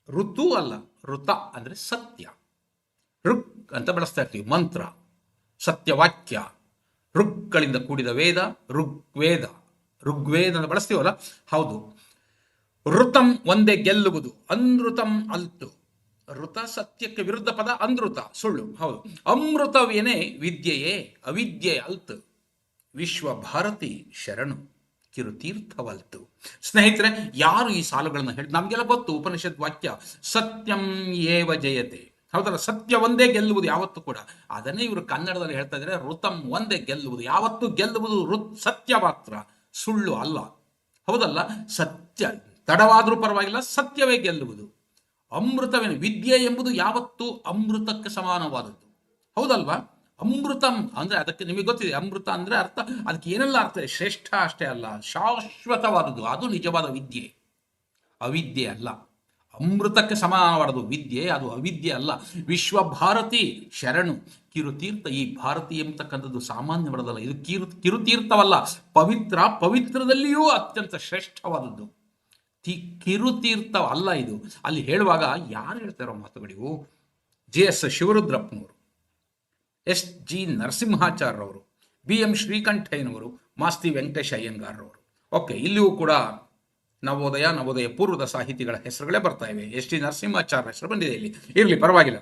ಋತು ಅಲ್ಲ ಋತ ಅಂದರೆ ಸತ್ಯ. ಋಕ್ ಅಂತ ಬಳಸ್ತಾ ಇರ್ತೀವಿ. ಮಂತ್ರ, ಸತ್ಯವಾಕ್ಯ. ಋಕ್ಗಳಿಂದ ಕೂಡಿದ ವೇದ, ಋಗ್ವೇದ. ಋಗ್ವೇದ ಅಂತ ಬಳಸ್ತೀವಲ್ಲ? ಹೌದು. ಋತಂ ಒಂದೇ ಗೆಲ್ಲುವುದು ಅನೃತಂ ಅಲ್ತು. ಋತ ಸತ್ಯಕ್ಕೆ ವಿರುದ್ಧ ಪದ ಅನೃತ ಸುಳ್ಳು. ಹೌದು. ಅಮೃತವೇನೆ ವಿದ್ಯೆಯೇ, ಅವಿದ್ಯೆ ಅಲ್ತು. ವಿಶ್ವ ಭಾರತಿ ಶರಣು. ಕಿರುತೀರ್ಥವಲ್ತು ಸ್ನೇಹಿತರೆ, ಯಾರು ಈ ಸಾಲುಗಳನ್ನು ಹೇಳಿ, ನಮಗೆಲ್ಲ ಗೊತ್ತು ಉಪನಿಷತ್ ವಾಕ್ಯ, ಸತ್ಯಂ ಏವ ಜಯತೆ. ಹೌದಲ್ಲ, ಸತ್ಯ ಒಂದೇ ಗೆಲ್ಲುವುದು ಯಾವತ್ತೂ ಕೂಡ. ಅದನ್ನೇ ಇವರು ಕನ್ನಡದಲ್ಲಿ ಹೇಳ್ತಾ ಇದ್ದಾರೆ ಋತಂ ಒಂದೇ ಗೆಲ್ಲುವುದು. ಯಾವತ್ತೂ ಗೆಲ್ಲುವುದು ಋತ್, ಸತ್ಯ ಮಾತ್ರ, ಸುಳ್ಳು ಅಲ್ಲ. ಹೌದಲ್ಲ, ಸತ್ಯ, ತಡವಾದರೂ ಪರವಾಗಿಲ್ಲ, ಸತ್ಯವೇ ಗೆಲ್ಲುವುದು. ಅಮೃತವೇನು, ವಿದ್ಯೆ ಎಂಬುದು ಯಾವತ್ತೂ ಅಮೃತಕ್ಕೆ ಸಮಾನವಾದದ್ದು. ಹೌದಲ್ವಾ? ಅಮೃತಂ ಅಂದರೆ ಅದಕ್ಕೆ ನಿಮಗೆ ಗೊತ್ತಿದೆ, ಅಮೃತ ಅಂದರೆ ಅರ್ಥ, ಅದಕ್ಕೆ ಏನೆಲ್ಲ ಅರ್ಥ ಶ್ರೇಷ್ಠ ಅಷ್ಟೇ ಅಲ್ಲ, ಶಾಶ್ವತವಾದದ್ದು, ಅದು ನಿಜವಾದ ವಿದ್ಯೆ. ಅವಿದ್ಯೆ ಅಲ್ಲ. ಅಮೃತಕ್ಕೆ ಸಮಾನವಾದದ್ದು ವಿದ್ಯೆ, ಅದು ಅವಿದ್ಯೆ ಅಲ್ಲ. ವಿಶ್ವಭಾರತಿ ಶರಣು, ಕಿರುತೀರ್ಥ. ಈ ಭಾರತಿ ಎಂಬತಕ್ಕಂಥದ್ದು ಸಾಮಾನ್ಯವಾದಲ್ಲ ಇದು ಕಿರು, ಕಿರುತೀರ್ಥವಲ್ಲ. ಪವಿತ್ರ, ಪವಿತ್ರದಲ್ಲಿಯೂ ಅತ್ಯಂತ ಶ್ರೇಷ್ಠವಾದದ್ದು. ತಿ, ಕಿರುತೀರ್ಥ ಅಲ್ಲ ಇದು. ಅಲ್ಲಿ ಹೇಳುವಾಗ ಯಾರು ಹೇಳ್ತಾರೋ ಮಾತುಗಳಿವು? ಜೆ ಎಸ್ ಶಿವರುದ್ರಪ್ಪನವರು. ಎಸ್ ಜಿ ನರಸಿಂಹಾಚಾರ್ಯರವರು ಬಿ ಎಂ ಶ್ರೀಕಂಠಯ್ಯನವರು ಮಾಸ್ತಿ ವೆಂಕಟೇಶ ಅಯ್ಯಂಗಾರ್ರವರು. ಓಕೆ, ಇಲ್ಲಿಯೂ ಕೂಡ ನವೋದಯ ನವೋದಯ ಪೂರ್ವದ ಸಾಹಿತಿಗಳ ಹೆಸರುಗಳೇ ಬರ್ತಾ ಇವೆ. ಎಸ್ ಟಿ ನರಸಿಂಹಾಚಾರ್ಯ ಹೆಸರು ಬಂದಿದೆ ಇಲ್ಲಿ. ಇರಲಿ, ಪರವಾಗಿಲ್ಲ.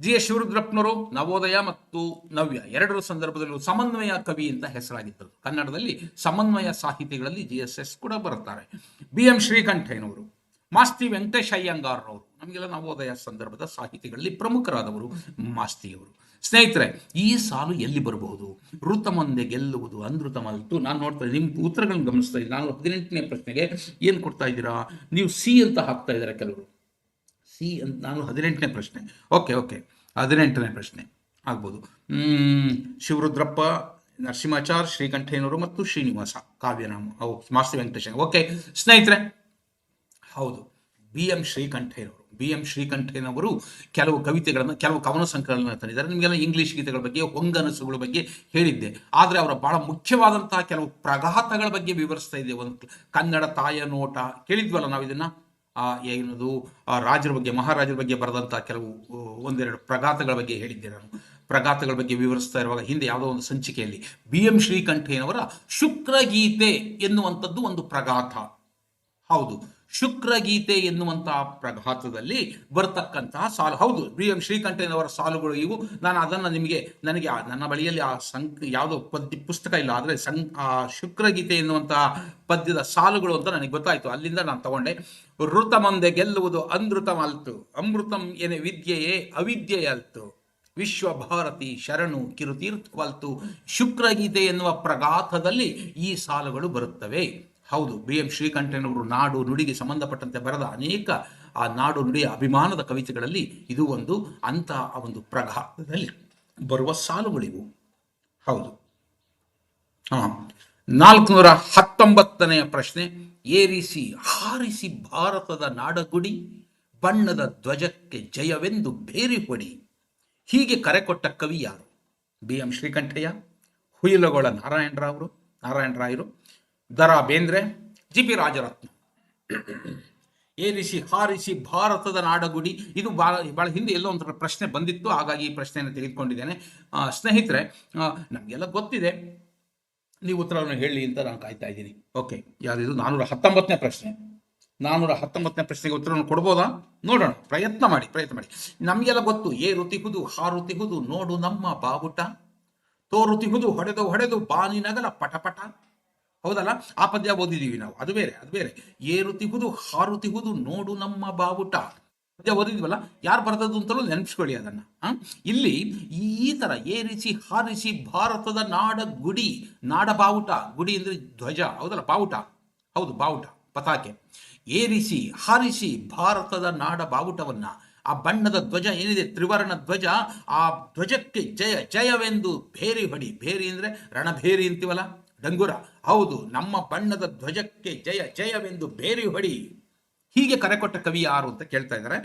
ಜಿ ಎಸ್ ಶಿವರುದ್ರಪ್ಪನವರು ನವೋದಯ ಮತ್ತು ನವ್ಯ ಎರಡರ ಸಂದರ್ಭದಲ್ಲೂ ಸಮನ್ವಯ ಕವಿ ಅಂತ ಹೆಸರಾಗಿದ್ದರು. ಕನ್ನಡದಲ್ಲಿ ಸಮನ್ವಯ ಸಾಹಿತಿಗಳಲ್ಲಿ ಜಿ ಎಸ್ ಎಸ್ ಕೂಡ ಬರುತ್ತಾರೆ. ಬಿ ಎಂ ಶ್ರೀಕಂಠಯ್ಯನವರು ಮಾಸ್ತಿ ವೆಂಕಟೇಶ ಅಯ್ಯಂಗಾರ್ರವರು, ನಮಗೆಲ್ಲ ನವೋದಯ ಸಂದರ್ಭದ ಸಾಹಿತಿಗಳಲ್ಲಿ ಪ್ರಮುಖರಾದವರು ಮಾಸ್ತಿಯವರು ಸ್ನೇಹಿತರೆ, ಈ ಸಾಲು ಎಲ್ಲಿ ಬರಬಹುದು? ಋತಮಂದೆ ಗೆಲ್ಲುವುದು ಅನೃತಮಲ್ತು. ನಾನು ನೋಡ್ತಾ ನಿಮ್ಮ ಉತ್ತರಗಳನ್ನು ಗಮನಿಸ್ತಾ ಇದ್ದೀನಿ. ನಾನು ಹದಿನೆಂಟನೇ ಪ್ರಶ್ನೆಗೆ ಏನು ಕೊಡ್ತಾ ಇದ್ದೀರಾ? ನೀವು ಸಿ ಅಂತ ಹಾಕ್ತಾ ಇದ್ದಾರೆ ಕೆಲವರು. ಸಿ ಅಂತ ನಾನು ಹದಿನೆಂಟನೇ ಪ್ರಶ್ನೆ. Okay okay. ಹದಿನೆಂಟನೇ ಪ್ರಶ್ನೆ. ಆಗ್ಬೋದು. ಶಿವರುದ್ರಪ್ಪ, ನರಸಿಂಹಾಚಾರ್ ಶ್ರೀಕಂಠಯ್ಯನವರು ಮತ್ತು ಶ್ರೀನಿವಾಸ ಕಾವ್ಯನಾಮ. ಅವು ಮಾಸ್ತಿ ವೆಂಕಟೇಶ. ಓಕೆ, ಸ್ನೇಹಿತರೆ. ಹೌದು, ಬಿ ಎಂ ಶ್ರೀಕಂಠಯ್ಯನವರು ಬಿ ಎಂ ಶ್ರೀಕಂಠಯ್ಯನವರು ಕೆಲವು ಕವಿತೆಗಳನ್ನು, ಕೆಲವು ಕವನ ಸಂಕಲನ ತಂದಿದ್ದಾರೆ. ನಿಮಗೆಲ್ಲ ಇಂಗ್ಲಿಷ್ ಗೀತೆಗಳ ಬಗ್ಗೆ, ಹೊಂಗನಸುಗಳ ಬಗ್ಗೆ ಹೇಳಿದ್ದೆ. ಆದರೆ ಅವರ ಬಹಳ ಮುಖ್ಯವಾದಂತಹ ಕೆಲವು ಪ್ರಘಾತಗಳ ಬಗ್ಗೆ ವಿವರಿಸ್ತಾ ಇದೆ ಒಂದು ಕನ್ನಡ ತಾಯ ನೋಟ ಕೇಳಿದ್ವಲ್ಲ ನಾವು ಇದನ್ನ? ಏನದು? ರಾಜರ ಬಗ್ಗೆ, ಮಹಾರಾಜರ ಬಗ್ಗೆ ಬರೆದಂಥ ಕೆಲವು ಒಂದೆರಡು ಪ್ರಘಾತಗಳ ಬಗ್ಗೆ ಹೇಳಿದ್ದೆ ನಾನು. ಪ್ರಘಾತಗಳ ಬಗ್ಗೆ ವಿವರಿಸ್ತಾ ಇರುವಾಗ ಹಿಂದೆ ಯಾವುದೋ ಒಂದು ಸಂಚಿಕೆಯಲ್ಲಿ ಬಿ ಎಂ ಶ್ರೀಕಂಠಯ್ಯನವರ ಶುಕ್ರಗೀತೆ ಎನ್ನುವಂಥದ್ದು ಒಂದು ಪ್ರಘಾತ. ಹೌದು. ಶುಕ್ರಗೀತೆ ಎನ್ನುವಂತಹ ಪ್ರಘಾತದಲ್ಲಿ ಬರ್ತಕ್ಕಂತಹ ಸಾಲು. ಹೌದು, ಬಿ ಎಂ ಶ್ರೀಕಂಠಯ್ಯನವರ ಸಾಲುಗಳು ಇವು. ನಾನು ಅದನ್ನು ನಿಮಗೆ, ನನಗೆ ನನ್ನ ಬಳಿಯಲ್ಲಿ ಆ ಸಂಕ್, ಯಾವುದೋ ಪದ್ಯ, ಪುಸ್ತಕ ಇಲ್ಲ, ಆದರೆ ಸಂ ಆ ಶುಕ್ರಗೀತೆ ಎನ್ನುವಂತಹ ಪದ್ಯದ ಸಾಲುಗಳು ಅಂತ ನನಗೆ ಗೊತ್ತಾಯಿತು. ಅಲ್ಲಿಂದ ನಾನು ತಗೊಂಡೆ. ಋತ ಮುಂದೆ ಗೆಲ್ಲುವುದು ಅನೃತಮಲ್ತು ಅಮೃತಂ ಎನೆ ವಿದ್ಯೆಯೇ ಅವಿದ್ಯೆಯಲ್ತು. ವಿಶ್ವಭಾರತಿ ಶರಣು ಕಿರುತೀರ್ಥವಲ್ತು. ಶುಕ್ರಗೀತೆ ಎನ್ನುವ ಪ್ರಗಾಥದಲ್ಲಿ ಈ ಸಾಲುಗಳು ಬರುತ್ತವೆ. ಹೌದು, ಬಿ ಎಂ ಶ್ರೀಕಂಠನವರು ನಾಡು ನುಡಿಗೆ ಸಂಬಂಧಪಟ್ಟಂತೆ ಬರೆದ ಅನೇಕ ಆ ನಾಡು ನುಡಿಯ ಅಭಿಮಾನದ ಕವಿತೆಗಳಲ್ಲಿ ಇದು ಒಂದು ಅಂತಹ ಒಂದು ಪ್ರಘಾತದಲ್ಲಿ ಬರುವ ಸಾಲುಗಳಿವು. ಹೌದು. ಹಾ. ನಾಲ್ಕುನೂರ ಹತ್ತೊಂಬತ್ತನೆಯ ಪ್ರಶ್ನೆ, ಏರಿಸಿ, ಹಾರಿಸಿ ಭಾರತದ ನಾಡಗುಡಿ, ಬಣ್ಣದ ಧ್ವಜಕ್ಕೆ ಜಯವೆಂದು ಬೇರಿ ಹೊಡಿ ಹೀಗೆ ಕರೆ ಕೊಟ್ಟ ಕವಿ ಯಾರು? ಬಿ ಎಂ ಶ್ರೀಕಂಠಯ್ಯ, ಹುಯಿಲಗೊಳ ನಾರಾಯಣರಾವರು, ನಾರಾಯಣರಾಯರು ದರಾ ಬೇಂದ್ರೆ ಜಿ ಪಿ ರಾಜರತ್ನ ಏರಿಸಿ ಹಾರಿಸಿ ಭಾರತದ ನಾಡಗುಡಿ. ಇದು ಭಾಳ ಭಾಳ ಹಿಂದೆ ಎಲ್ಲೋ ಒಂಥರ ಪ್ರಶ್ನೆ ಬಂದಿತ್ತು, ಹಾಗಾಗಿ ಈ ಪ್ರಶ್ನೆಯನ್ನು ತೆಗೆದುಕೊಂಡಿದ್ದೇನೆ. ಸ್ನೇಹಿತರೆ ನಮಗೆಲ್ಲ ಗೊತ್ತಿದೆ. ನೀವು ಉತ್ತರವನ್ನು ಹೇಳಿ ಅಂತ ನಾನು ಕಾಯ್ತಾ ಇದ್ದೀನಿ. ಓಕೆ ಯಾರಿದು ನಾನ್ನೂರ ಹತ್ತೊಂಬತ್ತನೇ ಪ್ರಶ್ನೆ. ನಾನೂರ ಹತ್ತೊಂಬತ್ತನೇ ಪ್ರಶ್ನೆಗೆ ಉತ್ತರವನ್ನು ಕೊಡ್ಬೋದಾ? ನೋಡೋಣ, ಪ್ರಯತ್ನ ಮಾಡಿ ಪ್ರಯತ್ನ ಮಾಡಿ. ನಮಗೆಲ್ಲ ಗೊತ್ತು ಏ ಋತಿಹುದು, ಹಾ ತಿಹುದು ನೋಡು ನಮ್ಮ ಬಾವುಟ. ತೋ ಋತಿಹುದು, ಹೊಡೆದು ಹೊಡೆದು, ಬಾನಿನಗಲ ಪಟಪಟ. ಹೌದಲ್ಲ? ಆ ಪದ್ಯ ಓದಿದೀವಿ ನಾವು. ಅದು ಬೇರೆ ಅದು ಬೇರೆ. ಏರು ತಿಹುದು, ಹಾರು ತಿಹುದು, ನೋಡು ನಮ್ಮ ಬಾವುಟ. ಪದ್ಯ ಓದಿದ್ವಲ್ಲ? ಯಾರು ಬರ್ತದ್ದು ಅಂತಲೂ ನೆನಪಿಸ್ಕೊಳ್ಳಿ ಅದನ್ನ ಇಲ್ಲಿ ಈ ತರ ಏರಿಸಿ, ಹಾರಿಸಿ ಭಾರತದ ನಾಡ ಗುಡಿ ನಾಡ ಬಾವುಟ ಗುಡಿ ಅಂದ್ರೆ ಧ್ವಜ, ಹೌದಲ್ಲ? ಬಾವುಟ. ಹೌದು, ಬಾವುಟ, ಪತಾಕೆ. ಏರಿಸಿ, ಹಾರಿಸಿ ಭಾರತದ ನಾಡ ಬಾವುಟವನ್ನ ಆ ಬಣ್ಣದ ಧ್ವಜ ಏನಿದೆ? ತ್ರಿವರ್ಣ ಧ್ವಜ. ಆ ಧ್ವಜಕ್ಕೆ ಜಯ, ಜಯವೆಂದು ಭೇರಿ ಹೊಡಿ. ಭೇರಿ ಅಂದ್ರೆ ರಣಭೇರಿ ಅಂತೀವಲ್ಲ? ಡಂಗುರ ಹೌದು, ನಮ್ಮ ಬಣ್ಣದ ಧ್ವಜಕ್ಕೆ ಜಯ, ಜಯವೆಂದು ಬೇರಿ ಹೊಡಿ. ಹೀಗೆ ಕರೆ ಕೊಟ್ಟ ಕವಿ ಯಾರು ಅಂತ ಕೇಳ್ತಾ ಇದ್ದಾರೆ.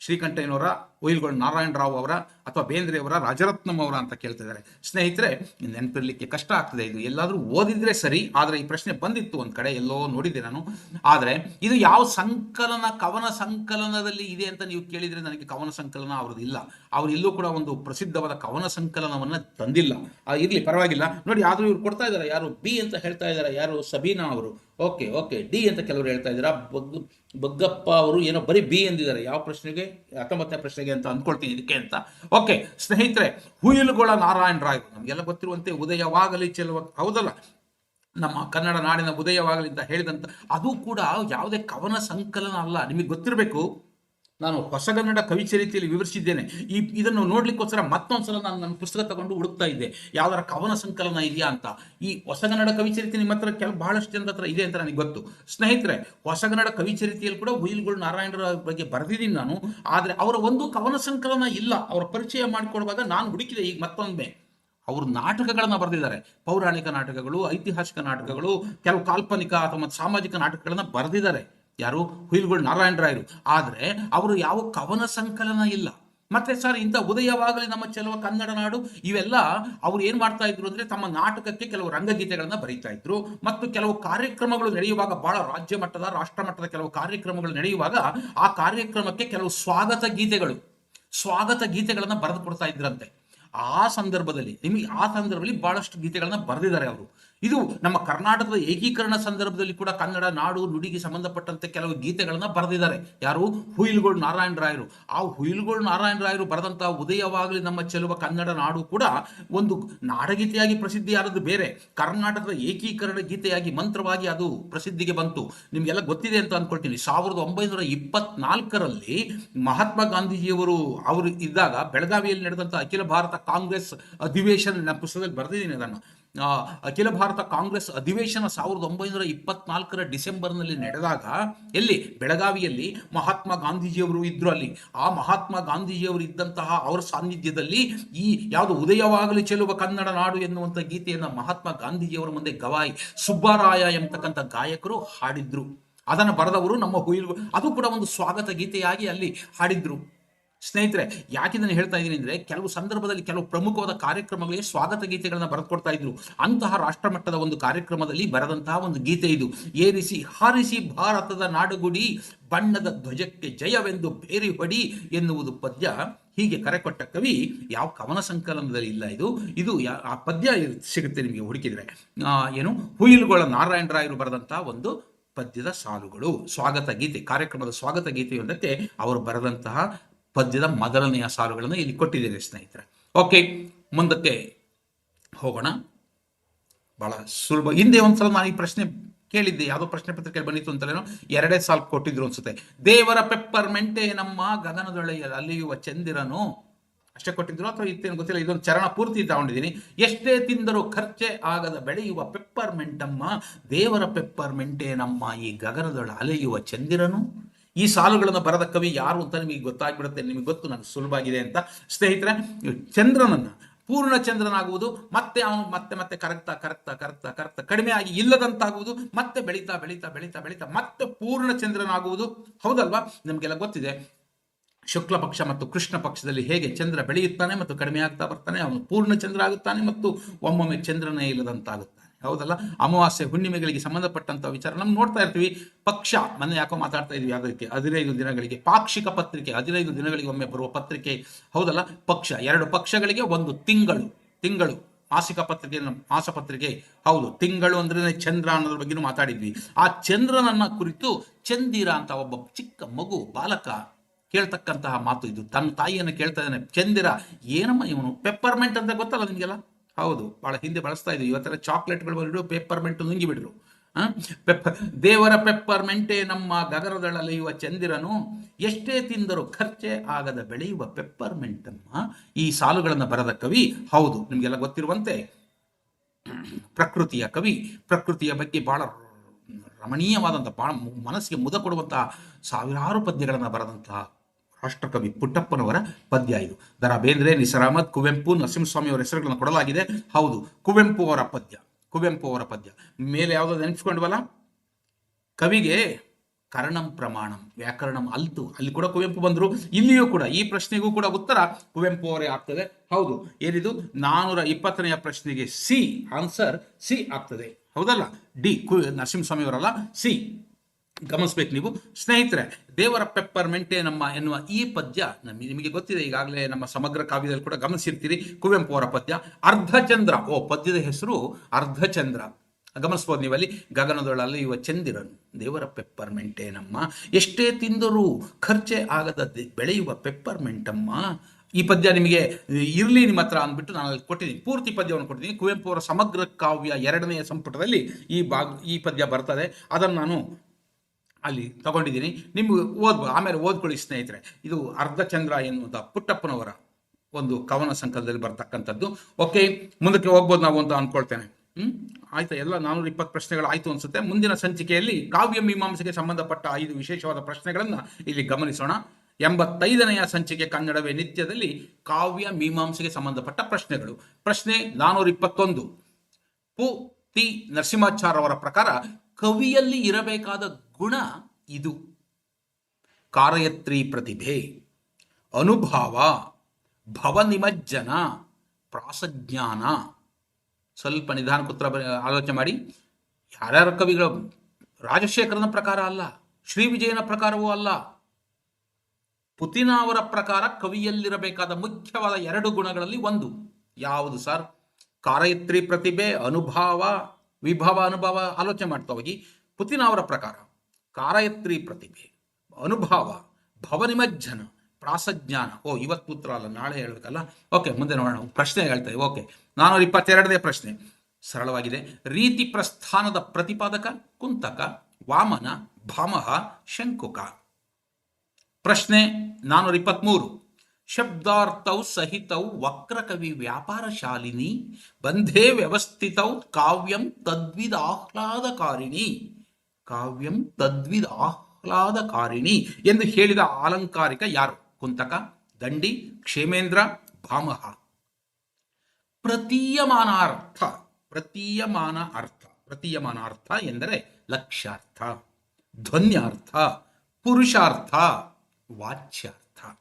ಶ್ರೀಕಂಠಯ್ಯನವರ ಒಯಿಲ್ಗಳು ನಾರಾಯಣರಾವ್ ಅವರ ಅಥವಾ ಬೇಂದ್ರೆಯವರ ರಾಜರತ್ನಂ ಅವರ ಅಂತ ಕೇಳ್ತಿದ್ದಾರೆ. ಸ್ನೇಹಿತರೆ, ನೆನಪಿರ್ಲಿಕ್ಕೆ ಕಷ್ಟ ಆಗ್ತದೆ ಇದು. ಎಲ್ಲಾದರೂ ಓದಿದ್ರೆ ಸರಿ, ಆದ್ರೆ ಈ ಪ್ರಶ್ನೆ ಬಂದಿತ್ತು ಒಂದು ಕಡೆ, ಎಲ್ಲೋ ನೋಡಿದ್ದೆ ನಾನು. ಆದ್ರೆ, ಇದು ಯಾವ ಸಂಕಲನ, ಕವನ ಸಂಕಲನದಲ್ಲಿ ಇದೆ ಅಂತ ನೀವು ಕೇಳಿದ್ರೆ ನನಗೆ ಕವನ ಸಂಕಲನ ಅವ್ರದ್ದು ಇಲ್ಲ. ಅವರು ಇಲ್ಲೂ ಕೂಡ ಒಂದು ಪ್ರಸಿದ್ಧವಾದ ಕವನ ಸಂಕಲನವನ್ನ ತಂದಿಲ್ಲ. ಇರಲಿ, ಪರವಾಗಿಲ್ಲ. ನೋಡಿ, ಆದ್ರೂ ಇವ್ರು ಕೊಡ್ತಾ ಇದ್ದಾರೆ ಯಾರು ಬಿ ಅಂತ ಹೇಳ್ತಾ ಇದ್ದಾರೆ ಯಾರು ಸಬೀನಾ ಅವರು. Okay okay. ಡಿ ಅಂತ ಕೆಲವರು ಹೇಳ್ತಾ ಇದ್ದೀರಾ ಬಗ್, ಬಗ್ಗಪ್ಪ ಅವರು ಏನೋ ಬರೀ ಬಿ ಎಂದಿದ್ದಾರೆ. ಯಾವ ಪ್ರಶ್ನೆಗೆ? ಹತ್ತೊಂಬತ್ತನೇ ಪ್ರಶ್ನೆಗೆ ಅಂತ ಅಂದ್ಕೊಳ್ತೀನಿ ಇದಕ್ಕೆ ಅಂತ. ಓಕೆ, ಸ್ನೇಹಿತರೆ, ಹುಯಿಲುಗಳ ನಾರಾಯಣ ರಾಯ್ ನಮಗೆಲ್ಲ ಗೊತ್ತಿರುವಂತೆ ಉದಯವಾಗಲಿ ಚೆಲುವ, ಹೌದಲ್ಲ? ನಮ್ಮ ಕನ್ನಡ ನಾಡಿನ ಉದಯವಾಗಲಿ ಅಂತ ಹೇಳಿದಂತ, ಅದು ಕೂಡ ಯಾವುದೇ ಕವನ ಸಂಕಲನ ಅಲ್ಲ. ನಿಮಗೆ ಗೊತ್ತಿರಬೇಕು ನಾನು ಹೊಸಗನ್ನಡ ಕವಿಚರಿತೆಯಲ್ಲಿ ವಿವರಿಸಿದ್ದೇನೆ. ಈ ಇದನ್ನು ನೋಡ್ಲಿಕ್ಕೋಸ್ಕರ ಮತ್ತೊಂದ್ಸಲ ನಾನು ನನ್ನ ಪುಸ್ತಕ ತಗೊಂಡು ಹುಡುಕ್ತಾ ಇದ್ದೆ. ಯಾವ್ದಾರ ಕವನ ಸಂಕಲನ ಇದೆಯಾ ಅಂತ. ಈ ಹೊಸಗನ್ನಡ ಕವಿಚರಿತೆ ನಿಮ್ಮ ಹತ್ರ ಕೆಲ ಬಹಳಷ್ಟು ಜನರ ಇದೆ ಅಂತ ನನಗೆ ಗೊತ್ತು. ಸ್ನೇಹಿತರೆ ಹೊಸಗನ್ನಡ ಕವಿಚರಿತೆಯಲ್ಲಿ ಕೂಡ ಹುಯಿಲ್ಗಳು ನಾರಾಯಣರ ಬಗ್ಗೆ ಬರೆದಿದ್ದೀನಿ ನಾನು. ಆದರೆ ಅವರ ಒಂದು ಕವನ ಸಂಕಲನ ಇಲ್ಲ. ಅವರ ಪರಿಚಯ ಮಾಡಿಕೊಡುವಾಗ ನಾನು ಹುಡುಕಿದೆ ಈಗ ಮತ್ತೊಮ್ಮೆ. ಅವರು ನಾಟಕಗಳನ್ನ ಬರೆದಿದ್ದಾರೆ. ಪೌರಾಣಿಕ ನಾಟಕಗಳು, ಐತಿಹಾಸಿಕ ನಾಟಕಗಳು, ಕೆಲವು ಕಾಲ್ಪನಿಕ ಅಥವಾ ಸಾಮಾಜಿಕ ನಾಟಕಗಳನ್ನ ಬರೆದಿದ್ದಾರೆ. ಯಾರು? ಹುಯಿಲ್ಗಳು ನಾರಾಯಣರಾಯರು. ಆದರೆ ಅವರು ಯಾವ ಕವನ ಸಂಕಲನ ಇಲ್ಲ. ಮತ್ತೆ ಸರ್, ಇಂಥ ಉದಯವಾಗಲಿ ನಮ್ಮ ಚೆಲುವ ಕನ್ನಡ ನಾಡು. ಇವೆಲ್ಲ ಅವ್ರು ಏನು ಮಾಡ್ತಾ ಇದ್ರು ಅಂದ್ರೆ ತಮ್ಮ ನಾಟಕಕ್ಕೆ ಕೆಲವು ರಂಗಗೀತೆಗಳನ್ನ ಬರೀತಾ ಇದ್ರು. ಮತ್ತು ಕೆಲವು ಕಾರ್ಯಕ್ರಮಗಳು ನಡೆಯುವಾಗ ಬಹಳ ರಾಜ್ಯ ಮಟ್ಟದ, ರಾಷ್ಟ್ರ ಮಟ್ಟದ ಕೆಲವು ಕಾರ್ಯಕ್ರಮಗಳು ನಡೆಯುವಾಗ ಆ ಕಾರ್ಯಕ್ರಮಕ್ಕೆ ಕೆಲವು ಸ್ವಾಗತ ಗೀತೆಗಳು, ಸ್ವಾಗತ ಗೀತೆಗಳನ್ನ ಬರೆದು ಕೊಡ್ತಾ ಇದ್ರಂತೆ. ಆ ಸಂದರ್ಭದಲ್ಲಿ, ನಿಮಗೆ ಆ ಸಂದರ್ಭದಲ್ಲಿ ಬಹಳಷ್ಟು ಗೀತೆಗಳನ್ನ ಬರೆದಿದ್ದಾರೆ ಅವರು. ಇದು ನಮ್ಮ ಕರ್ನಾಟಕದ ಏಕೀಕರಣ ಸಂದರ್ಭದಲ್ಲಿ ಕೂಡ ಕನ್ನಡ ನಾಡು ನುಡಿಗೆ ಸಂಬಂಧಪಟ್ಟಂತೆ ಕೆಲವು ಗೀತೆಗಳನ್ನ ಬರೆದಿದ್ದಾರೆ. ಯಾರು? ಹುಯಿಲ್ಗೋಳ್ ನಾರಾಯಣ ರಾಯರು. ಆ ಹುಯಿಲ್ಗೋಳ್ ನಾರಾಯಣ ರಾಯರು ಬರೆದಂತಹ ಉದಯವಾಗಲಿ ನಮ್ಮ ಚೆಲುವ ಕನ್ನಡ ನಾಡು ಕೂಡ ಒಂದು ನಾಡಗೀತೆಯಾಗಿ ಪ್ರಸಿದ್ಧಿಯಾದದ್ದು ಬೇರೆ. ಕರ್ನಾಟಕದ ಏಕೀಕರಣ ಗೀತೆಯಾಗಿ ಮಂತ್ರವಾಗಿ ಅದು ಪ್ರಸಿದ್ಧಿಗೆ ಬಂತು. ನಿಮ್ಗೆಲ್ಲ ಗೊತ್ತಿದೆ ಅಂತ ಅಂದ್ಕೊಳ್ತೀನಿ ಸಾವಿರದ ಒಂಬೈನೂರ ಇಪ್ಪತ್ನಾಲ್ಕರಲ್ಲಿ ಮಹಾತ್ಮ ಗಾಂಧೀಜಿಯವರು ಅವರು ಇದ್ದಾಗ ಬೆಳಗಾವಿಯಲ್ಲಿ ನಡೆದಂತಹ ಅಖಿಲ ಭಾರತ ಕಾಂಗ್ರೆಸ್ ಅಧಿವೇಶನ ಪುಸ್ತಕದಲ್ಲಿ ಬರೆದಿದ್ದೀನಿ ಅದನ್ನು ಅಖಿಲ ಭಾರತ ಕಾಂಗ್ರೆಸ್ ಅಧಿವೇಶನ ಸಾವಿರದ ಒಂಬೈನೂರ ಇಪ್ಪತ್ನಾಲ್ಕರ ಡಿಸೆಂಬರ್ನಲ್ಲಿ ನಡೆದಾಗ ಎಲ್ಲಿ? ಬೆಳಗಾವಿಯಲ್ಲಿ ಮಹಾತ್ಮ ಗಾಂಧೀಜಿಯವರು ಇದ್ದರು ಅಲ್ಲಿ. ಆ ಮಹಾತ್ಮ ಗಾಂಧೀಜಿಯವರು ಇದ್ದಂತಹ ಅವರ ಸಾನ್ನಿಧ್ಯದಲ್ಲಿ ಈ ಯಾವುದು ಉದಯವಾಗಲಿ ಚೆಲುವ ಕನ್ನಡ ನಾಡು ಎನ್ನುವಂಥ ಗೀತೆಯನ್ನು ಮಹಾತ್ಮ ಗಾಂಧೀಜಿಯವರ ಮುಂದೆ ಗವಾಯಿ ಸುಬ್ಬರಾಯ ಎಂಬತಕ್ಕಂಥ ಗಾಯಕರು ಹಾಡಿದ್ರು. ಅದನ್ನು ಬರೆದವರು ನಮ್ಮ ಹುಯಿಲು ಅದು ಕೂಡ ಒಂದು ಸ್ವಾಗತ ಗೀತೆಯಾಗಿ ಅಲ್ಲಿ ಹಾಡಿದ್ರು. ಸ್ನೇಹಿತರೆ ಯಾಕಿದನ್ನು ಹೇಳ್ತಾ ಇದ್ದೀನಿ ಅಂದ್ರೆ ಕೆಲವು ಸಂದರ್ಭದಲ್ಲಿ ಕೆಲವು ಪ್ರಮುಖವಾದ ಕಾರ್ಯಕ್ರಮಗಳಿಗೆ ಸ್ವಾಗತ ಗೀತೆಗಳನ್ನ ಬರೆದುಕೊಡ್ತಾ ಇದ್ರು ಅಂತಹ ರಾಷ್ಟ್ರಮಟ್ಟದ ಒಂದು ಕಾರ್ಯಕ್ರಮದಲ್ಲಿ ಬರೆದಂತಹ ಒಂದು ಗೀತೆ ಇದು. ಏರಿಸಿ, ಹಾರಿಸಿ ಭಾರತದ ನಾಡುಗುಡಿ, ಬಣ್ಣದ ಧ್ವಜಕ್ಕೆ ಜಯವೆಂದು ಬೇರಿ ಹೊಡಿ ಎನ್ನುವುದು ಪದ್ಯ. ಹೀಗೆ ಕರೆ ಕೊಟ್ಟ ಕವಿ, ಯಾವ ಕವನ ಸಂಕಲನದಲ್ಲಿ ಇಲ್ಲ ಇದು. ಇದು ಆ ಪದ್ಯ ಸಿಗುತ್ತೆ ನಿಮಗೆ ಹುಡುಕಿದ್ರೆ. ಏನು? ಹುಯಿಲುಗಳ ನಾರಾಯಣರಾಯರು ಬರೆದಂತಹ ಒಂದು ಪದ್ಯದ ಸಾಲುಗಳು. ಸ್ವಾಗತ ಗೀತೆ, ಕಾರ್ಯಕ್ರಮದ ಸ್ವಾಗತ ಗೀತೆಯೊಂದಕ್ಕೆ ಅವರು ಬರೆದಂತಹ ಪದ್ಯದ ಮೊದಲನೆಯ ಸಾಲುಗಳನ್ನು ಇಲ್ಲಿ ಕೊಟ್ಟಿದ್ದೇನೆ ಸ್ನೇಹಿತರೆ. ಓಕೆ ಮುಂದಕ್ಕೆ ಹೋಗೋಣ. ಬಹಳ ಸುಲಭ. ಹಿಂದೆ ಒಂದ್ಸಲ ನಾನು ಈ ಪ್ರಶ್ನೆ ಕೇಳಿದ್ದೆ. ಯಾವುದೋ ಪ್ರಶ್ನೆ ಪತ್ರಿಕೆ ಬಂದಿತ್ತು ಅಂತಲೇನೋ ಎರಡೇ ಸಾಲು ಕೊಟ್ಟಿದ್ರು ಅನ್ಸುತ್ತೆ. ದೇವರ ಪೆಪ್ಪರ್ ಮೆಂಟೆ ನಮ್ಮ ಗಗನದೊಳೆಯ ಅಲಿಯುವ ಚಂದಿರನು? ಅಷ್ಟೇ ಕೊಟ್ಟಿದ್ರು ಅಥವಾ ಇತ್ತೇನು ಗೊತ್ತಿಲ್ಲ. ಇದೊಂದು ಚರಣ ಪೂರ್ತಿ ತಗೊಂಡಿದ್ದೀನಿ. ಎಷ್ಟೇ ತಿಂದರೂ ಖರ್ಚೆ ಆಗದ ಬೆಳೆಯುವ ಪೆಪ್ಪರ್ ಮೆಂಟಮ್ಮ ದೇವರ ಪೆಪ್ಪರ್ ಮೆಂಟೆ ನಮ್ಮ ಈ ಗಗನದೊಳ ಅಲೆಯುವ ಚಂದಿರನು? ಈ ಸಾಲುಗಳನ್ನು ಬರೆದ ಕವಿ ಯಾರು ಅಂತ ನಿಮಗೆ ಗೊತ್ತಾಗ್ಬಿಡುತ್ತೆ, ನಿಮಗೆ ಗೊತ್ತು, ನನಗೆ ಸುಲಭ ಆಗಿದೆ ಅಂತ. ಸ್ನೇಹಿತರೆ, ಚಂದ್ರನನ್ನು, ಪೂರ್ಣ ಚಂದ್ರನಾಗುವುದು, ಮತ್ತೆ ಅವನು ಮತ್ತೆ ಮತ್ತೆ ಕರಗ್ತಾ ಕರಗ್ತಾ ಕರಗ್ತಾ ಕರಗ್ತಾ ಕಡಿಮೆ ಆಗಿ ಇಲ್ಲದಂತಾಗುವುದು, ಮತ್ತೆ ಬೆಳೀತಾ ಬೆಳೀತಾ ಬೆಳೀತಾ ಬೆಳೀತಾ ಮತ್ತೆ ಪೂರ್ಣ ಚಂದ್ರನಾಗುವುದು. ಹೌದಲ್ವಾ? ನಮಗೆಲ್ಲ ಗೊತ್ತಿದೆ, ಶುಕ್ಲ ಪಕ್ಷ ಮತ್ತು ಕೃಷ್ಣ ಪಕ್ಷದಲ್ಲಿ ಹೇಗೆ ಚಂದ್ರ ಬೆಳೆಯುತ್ತಾನೆ ಮತ್ತು ಕಡಿಮೆ ಆಗ್ತಾ ಬರ್ತಾನೆ, ಅವನು ಪೂರ್ಣ ಚಂದ್ರ ಆಗುತ್ತಾನೆ ಮತ್ತು ಒಮ್ಮೊಮ್ಮೆ ಚಂದ್ರನೇ ಇಲ್ಲದಂತಾಗುತ್ತಾನೆ. ಹೌದಲ್ಲ? ಅಮಾವಾಸ್ಯೆ ಹುಣ್ಣಿಮೆಗಳಿಗೆ ಸಂಬಂಧಪಟ್ಟಂತ ವಿಚಾರ ನಮ್ಗೆ ನೋಡ್ತಾ ಇರ್ತೀವಿ. ಪಕ್ಷ, ಮೊನ್ನೆ ಯಾಕೋ ಮಾತಾಡ್ತಾ ಇದ್ವಿ ಅದಕ್ಕೆ. ಹದಿನೈದು ದಿನಗಳಿಗೆ, ಪಾಕ್ಷಿಕ ಪತ್ರಿಕೆ, ಹದಿನೈದು ದಿನಗಳಿಗೆ ಒಮ್ಮೆ ಬರುವ ಪತ್ರಿಕೆ. ಹೌದಲ್ಲ? ಪಕ್ಷ, ಎರಡು ಪಕ್ಷಗಳಿಗೆ ಒಂದು ತಿಂಗಳು ತಿಂಗಳು. ಮಾಸಿಕ ಪತ್ರಿಕೆ ಮಾಸಪತ್ರಿಕೆ ಹೌದು, ತಿಂಗಳು ಅಂದ್ರೆ ಚಂದ್ರ ಅನ್ನೋದ್ರ ಬಗ್ಗೆನೂ ಮಾತಾಡಿದ್ವಿ. ಆ ಚಂದ್ರನನ್ನ ಕುರಿತು ಚಂದಿರ ಅಂತ ಒಬ್ಬ ಚಿಕ್ಕ ಮಗು, ಬಾಲಕ ಕೇಳ್ತಕ್ಕಂತಹ ಮಾತು ಇದು. ತನ್ನ ತಾಯಿಯನ್ನು ಕೇಳ್ತಾ ಇದ್ದಾನೆ, ಚಂದಿರ, ಏನಮ್ಮ ಇವನು? ಪೆಪ್ಪರ್ಮೆಂಟ್ ಅಂತ ಗೊತ್ತಲ್ಲ ನಿಮಗೆಲ್ಲ? ಹೌದು, ಬಹಳ ಹಿಂದೆ ಬಳಸ್ತಾ ಇದ್ವಿ. ಇವತ್ತರ ಚಾಕ್ಲೇಟ್ಗಳು ಬಂದ್ಬಿಟ್ಟು ಪೆಪ್ಪರ್ಮೆಂಟ್ ನುಂಗಿ ಬಿಡ್ರು ಆ? ಪೆಪ್ಪರ್ ದೇವರ ಪೆಪ್ಪರ್ಮೆಂಟೇ ನಮ್ಮ ಗಗನದಳಲೆಯುವ ಚಂದಿರನು ಎಷ್ಟೇ ತಿಂದರೂ ಖರ್ಚೆ ಆಗದ ಬೆಳೆಯುವ ಪೆಪ್ಪರ್ಮೆಂಟನ್ನು ಈ ಸಾಲುಗಳನ್ನು ಬರೆದ ಕವಿ. ಹೌದು, ನಿಮಗೆಲ್ಲ ಗೊತ್ತಿರುವಂತೆ. ಪ್ರಕೃತಿಯ ಕವಿ. ಪ್ರಕೃತಿಯ ಬಗ್ಗೆ ಬಹಳ ರಮಣೀಯವಾದಂಥ, ಬಹಳ ಮನಸ್ಸಿಗೆ ಮುದ ಕೊಡುವಂತಹ ಸಾವಿರಾರು ಪದ್ಯಗಳನ್ನು ಬರೆದಂತಹ ರಾಷ್ಟ್ರಕವಿ ಪುಟ್ಟಪ್ಪನವರ ಪದ್ಯ ಇದು. ದರ ಬೇಂದ್ರೆ ನಿಸರ್ ಅಹಮದ್ ಕುವೆಂಪು ನರಸಿಂಹಸ್ವಾಮಿ ಅವರ ಹೆಸರುಗಳನ್ನು ಕೊಡಲಾಗಿದೆ. ಹೌದು, ಕುವೆಂಪು ಅವರ ಪದ್ಯ, ಕುವೆಂಪು ಅವರ ಪದ್ಯ. ಮೇಲೆ ಯಾವುದೋ ನೆನೆಸ್ಕೊಂಡ್ವಲ್ಲ ಕವಿಗೆ ಕರಣಂ ಪ್ರಮಾಣಂ, ವ್ಯಾಕರಣಂ ಅಲ್ತು. ಅಲ್ಲಿ ಕೂಡ ಕುವೆಂಪು ಬಂದರು, ಇಲ್ಲಿಯೂ ಕೂಡ, ಈ ಪ್ರಶ್ನೆಗೂ ಕೂಡ ಉತ್ತರ ಕುವೆಂಪು ಅವರೇ ಆಗ್ತದೆ. ಹೌದು, ಏನಿದು? ನಾನೂರ ಇಪ್ಪತ್ತನೆಯ ಪ್ರಶ್ನೆಗೆ ಸಿ, ಆನ್ಸರ್ ಸಿ ಆಗ್ತದೆ. ಹೌದಲ್ಲ? ಡಿ, ಕು ನರಸಿಂಹಸ್ವಾಮಿ ಅವರಲ್ಲ ಸಿ. ಗಮನಿಸ್ಬೇಕು ನೀವು. ಸ್ನೇಹಿತರೆ, ದೇವರ ಪೆಪ್ಪರ್ ಮೆಂಟೆ ನಮ್ಮ ಎನ್ನುವ ಈ ಪದ್ಯ ನಮಗೆ ನಿಮಗೆ ಗೊತ್ತಿದೆ, ಈಗಾಗಲೇ ನಮ್ಮ ಸಮಗ್ರ ಕಾವ್ಯದಲ್ಲಿ ಕೂಡ ಗಮನಿಸಿರ್ತೀರಿ, ಕುವೆಂಪು ಅವರ ಪದ್ಯ ಅರ್ಧಚಂದ್ರ. ಓ, ಪದ್ಯದ ಹೆಸರು ಅರ್ಧಚಂದ್ರ. ಗಮನಿಸ್ಬೋದು ನೀವಲ್ಲಿ, ಗಗನದೊಳಲ್ಲಿ ಇವ ಚಂದಿರನು. ದೇವರ ಪೆಪ್ಪರ್ಮೆಂಟೇ ನಮ್ಮ. ಎಷ್ಟೇ ತಿಂದರೂ ಖರ್ಚೆ ಆಗದ ಬೆಳೆಯುವ ಬೆಳೆಯುವ ಪೆಪ್ಪರ್ಮೆಂಟಮ್ಮ ಈ ಪದ್ಯ ನಿಮಗೆ ಇರಲಿ ನಿಮ್ಮ ಹತ್ರ ಅಂದ್ಬಿಟ್ಟು ನಾನು ಅಲ್ಲಿ ಕೊಟ್ಟಿದ್ದೀನಿ. ಪೂರ್ತಿ ಪದ್ಯವನ್ನು ಕೊಟ್ಟಿದ್ದೀನಿ. ಕುವೆಂಪು ಅವರ ಸಮಗ್ರ ಕಾವ್ಯ ಎರಡನೆಯ ಸಂಪುಟದಲ್ಲಿ ಈ ಭಾಗ, ಈ ಪದ್ಯ ಬರ್ತದೆ. ಅದನ್ನು ನಾನು ಅಲ್ಲಿ ತಗೊಂಡಿದ್ದೀನಿ. ನಿಮ್ಗೆ ಓದ್ಬೋದು ಆಮೇಲೆ ಓದ್ಕೊಳ್ಳಿ ಸ್ನೇಹಿತರೆ. ಇದು ಅರ್ಧಚಂದ್ರ ಎನ್ನುವಂಥ ಪುಟ್ಟಪ್ಪನವರ ಒಂದು ಕವನ ಸಂಕಲನದಲ್ಲಿ ಬರ್ತಕ್ಕಂಥದ್ದು. ಓಕೆ, ಮುಂದಕ್ಕೆ ಹೋಗ್ಬೋದು ನಾವು ಅಂತ ಅನ್ಕೊಳ್ತೇನೆ. ಹ್ಮ್? ಆಯ್ತಾ? ಎಲ್ಲ ನಾನೂರ ಇಪ್ಪತ್ತು ಪ್ರಶ್ನೆಗಳು ಆಯ್ತು ಅನ್ಸುತ್ತೆ. ಮುಂದಿನ ಸಂಚಿಕೆಯಲ್ಲಿ ಕಾವ್ಯ ಮೀಮಾಂಸೆಗೆ ಸಂಬಂಧಪಟ್ಟ ಐದು ವಿಶೇಷವಾದ ಪ್ರಶ್ನೆಗಳನ್ನು ಇಲ್ಲಿ ಗಮನಿಸೋಣ. ಎಂಬತ್ತೈದನೆಯ ಸಂಚಿಕೆ ಕನ್ನಡವೇ ನಿತ್ಯದಲ್ಲಿ ಕಾವ್ಯ ಮೀಮಾಂಸೆಗೆ ಸಂಬಂಧಪಟ್ಟ ಪ್ರಶ್ನೆಗಳು. ಪ್ರಶ್ನೆ ನಾನೂರ ಇಪ್ಪತ್ತೊಂದು. ಪು. ತಿ ನರಸಿಂಹಾಚಾರ್ ಅವರ ಪ್ರಕಾರ ಕವಿಯಲ್ಲಿ ಇರಬೇಕಾದ ಗುಣ ಇದು. ಕಾರಯತ್ರಿ ಪ್ರತಿಭೆ, ಅನುಭಾವ, ಭವನಿಮಜ್ಜನ, ಪ್ರಾಸಜ್ಞಾನ. ಸ್ವಲ್ಪ ನಿಧಾನ ಕುತ್ರ ಆಲೋಚನೆ ಮಾಡಿ. ಯಾರ್ಯಾರ ಕವಿಗಳು, ರಾಜಶೇಖರನ ಪ್ರಕಾರ ಅಲ್ಲ, ಶ್ರೀ ವಿಜಯನ ಪ್ರಕಾರವೂ ಅಲ್ಲ. ಪುತಿನ ಅವರ ಪ್ರಕಾರ ಕವಿಯಲ್ಲಿರಬೇಕಾದ ಮುಖ್ಯವಾದ ಎರಡು ಗುಣಗಳಲ್ಲಿ ಒಂದು. ಯಾವುದು ಸರ್? ಕಾರಯತ್ರಿ ಪ್ರತಿಭೆ, ಅನುಭಾವ, ವಿಭವ, ಅನುಭವ. ಆಲೋಚನೆ ಮಾಡ್ತಾ ಹೋಗಿ. ಪುತಿನ ಅವರ ಪ್ರಕಾರ. ಕಾರಯತ್ರಿ ಪ್ರತಿಭೆ, ಅನುಭಾವ, ಭವನಿಮಜ್ಜನ, ಪ್ರಾಸಜ್ಞಾನ. ಓ, ಇವತ್ ಪುತ್ರ ಅಲ್ಲ, ನಾಳೆ ಹೇಳಬೇಕಲ್ಲ? ಓಕೆ, ಮುಂದೆ ನೋಡೋಣ ಪ್ರಶ್ನೆ ಹೇಳ್ತೇವೆ ಓಕೆ ನಾನೂರ ಇಪ್ಪತ್ತೆರಡನೇ ಪ್ರಶ್ನೆ. ಸರಳವಾಗಿದೆ. ರೀತಿ ಪ್ರಸ್ಥಾನದ ಪ್ರತಿಪಾದಕ, ಕುಂತಕ, ವಾಮನ, ಭಾಮಹ, ಶಂಕುಕ. ಪ್ರಶ್ನೆ ನಾನೂರ ಇಪ್ಪತ್ಮೂರು. ಶಬ್ದಾರ್ಥೌ ಸಹಿತೌ ವಕ್ರಕವಿ ವ್ಯಾಪಾರ ಶಾಲಿನಿ ಬಂಧೇ ವ್ಯವಸ್ಥಿತೌ ಕಾವ್ಯಂ ತದ್ವಿದ ಆಹ್ಲಾದಕಾರಿಣಿ ಕಾವ್ಯಂ ತದ್ವಿದ್ ಆಹ್ಲಾದಕಾರಿಣಿ ಎಂದು ಹೇಳಿದ ಆಲಂಕಾರಿಕ ಯಾರು? ಕುಂತಕ, ದಂಡಿ, ಕ್ಷೇಮೇಂದ್ರ, ಭಾಮಹ. ಪ್ರತೀಯಮಾನಾರ್ಥ, ಪ್ರತೀಯಮಾನ ಅರ್ಥ. ಪ್ರತೀಯಮಾನ ಅರ್ಥ ಎಂದರೆ ಲಕ್ಷ್ಯಾರ್ಥ, ಧ್ವನ್ಯಾರ್ಥ, ಪುರುಷಾರ್ಥ, ವಾಚ್ಯಾರ್ಥ.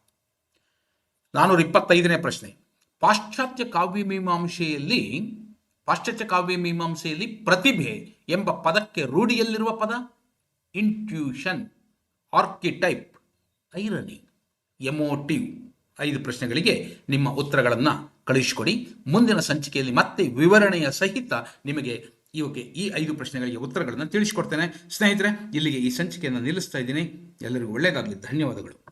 ನಾನೂರ ಇಪ್ಪತ್ತೈದನೇ ಪ್ರಶ್ನೆ. ಪಾಶ್ಚಾತ್ಯ ಕಾವ್ಯ ಮೀಮಾಂಸೆಯಲ್ಲಿ, ಪಾಶ್ಚಾತ್ಯ ಕಾವ್ಯ ಮೀಮಾಂಸೆಯಲ್ಲಿ ಪ್ರತಿಭೆ ಎಂಬ ಪದಕ್ಕೆ ರೂಢಿಯಲ್ಲಿರುವ ಪದ ಇಂಟ್ಯೂಷನ್ ಆರ್ಕಿಟೈಪ್ ಐರನಿ ಎಮೋಟಿವ್ ಐದು ಪ್ರಶ್ನೆಗಳಿಗೆ ನಿಮ್ಮ ಉತ್ತರಗಳನ್ನು ಕಳುಹಿಸಿಕೊಡಿ. ಮುಂದಿನ ಸಂಚಿಕೆಯಲ್ಲಿ ಮತ್ತೆ ವಿವರಣೆಯ ಸಹಿತ ನಿಮಗೆ ಇವಕ್ಕೆ ಈ ಐದು ಪ್ರಶ್ನೆಗಳಿಗೆ ಉತ್ತರಗಳನ್ನು ತಿಳಿಸಿಕೊಡ್ತೇನೆ. ಸ್ನೇಹಿತರೆ, ಇಲ್ಲಿಗೆ ಈ ಸಂಚಿಕೆಯನ್ನು ನಿಲ್ಲಿಸ್ತಾ ಇದ್ದೀನಿ. ಎಲ್ಲರಿಗೂ ಒಳ್ಳೆಯದಾಗಲಿ ಧನ್ಯವಾದಗಳು.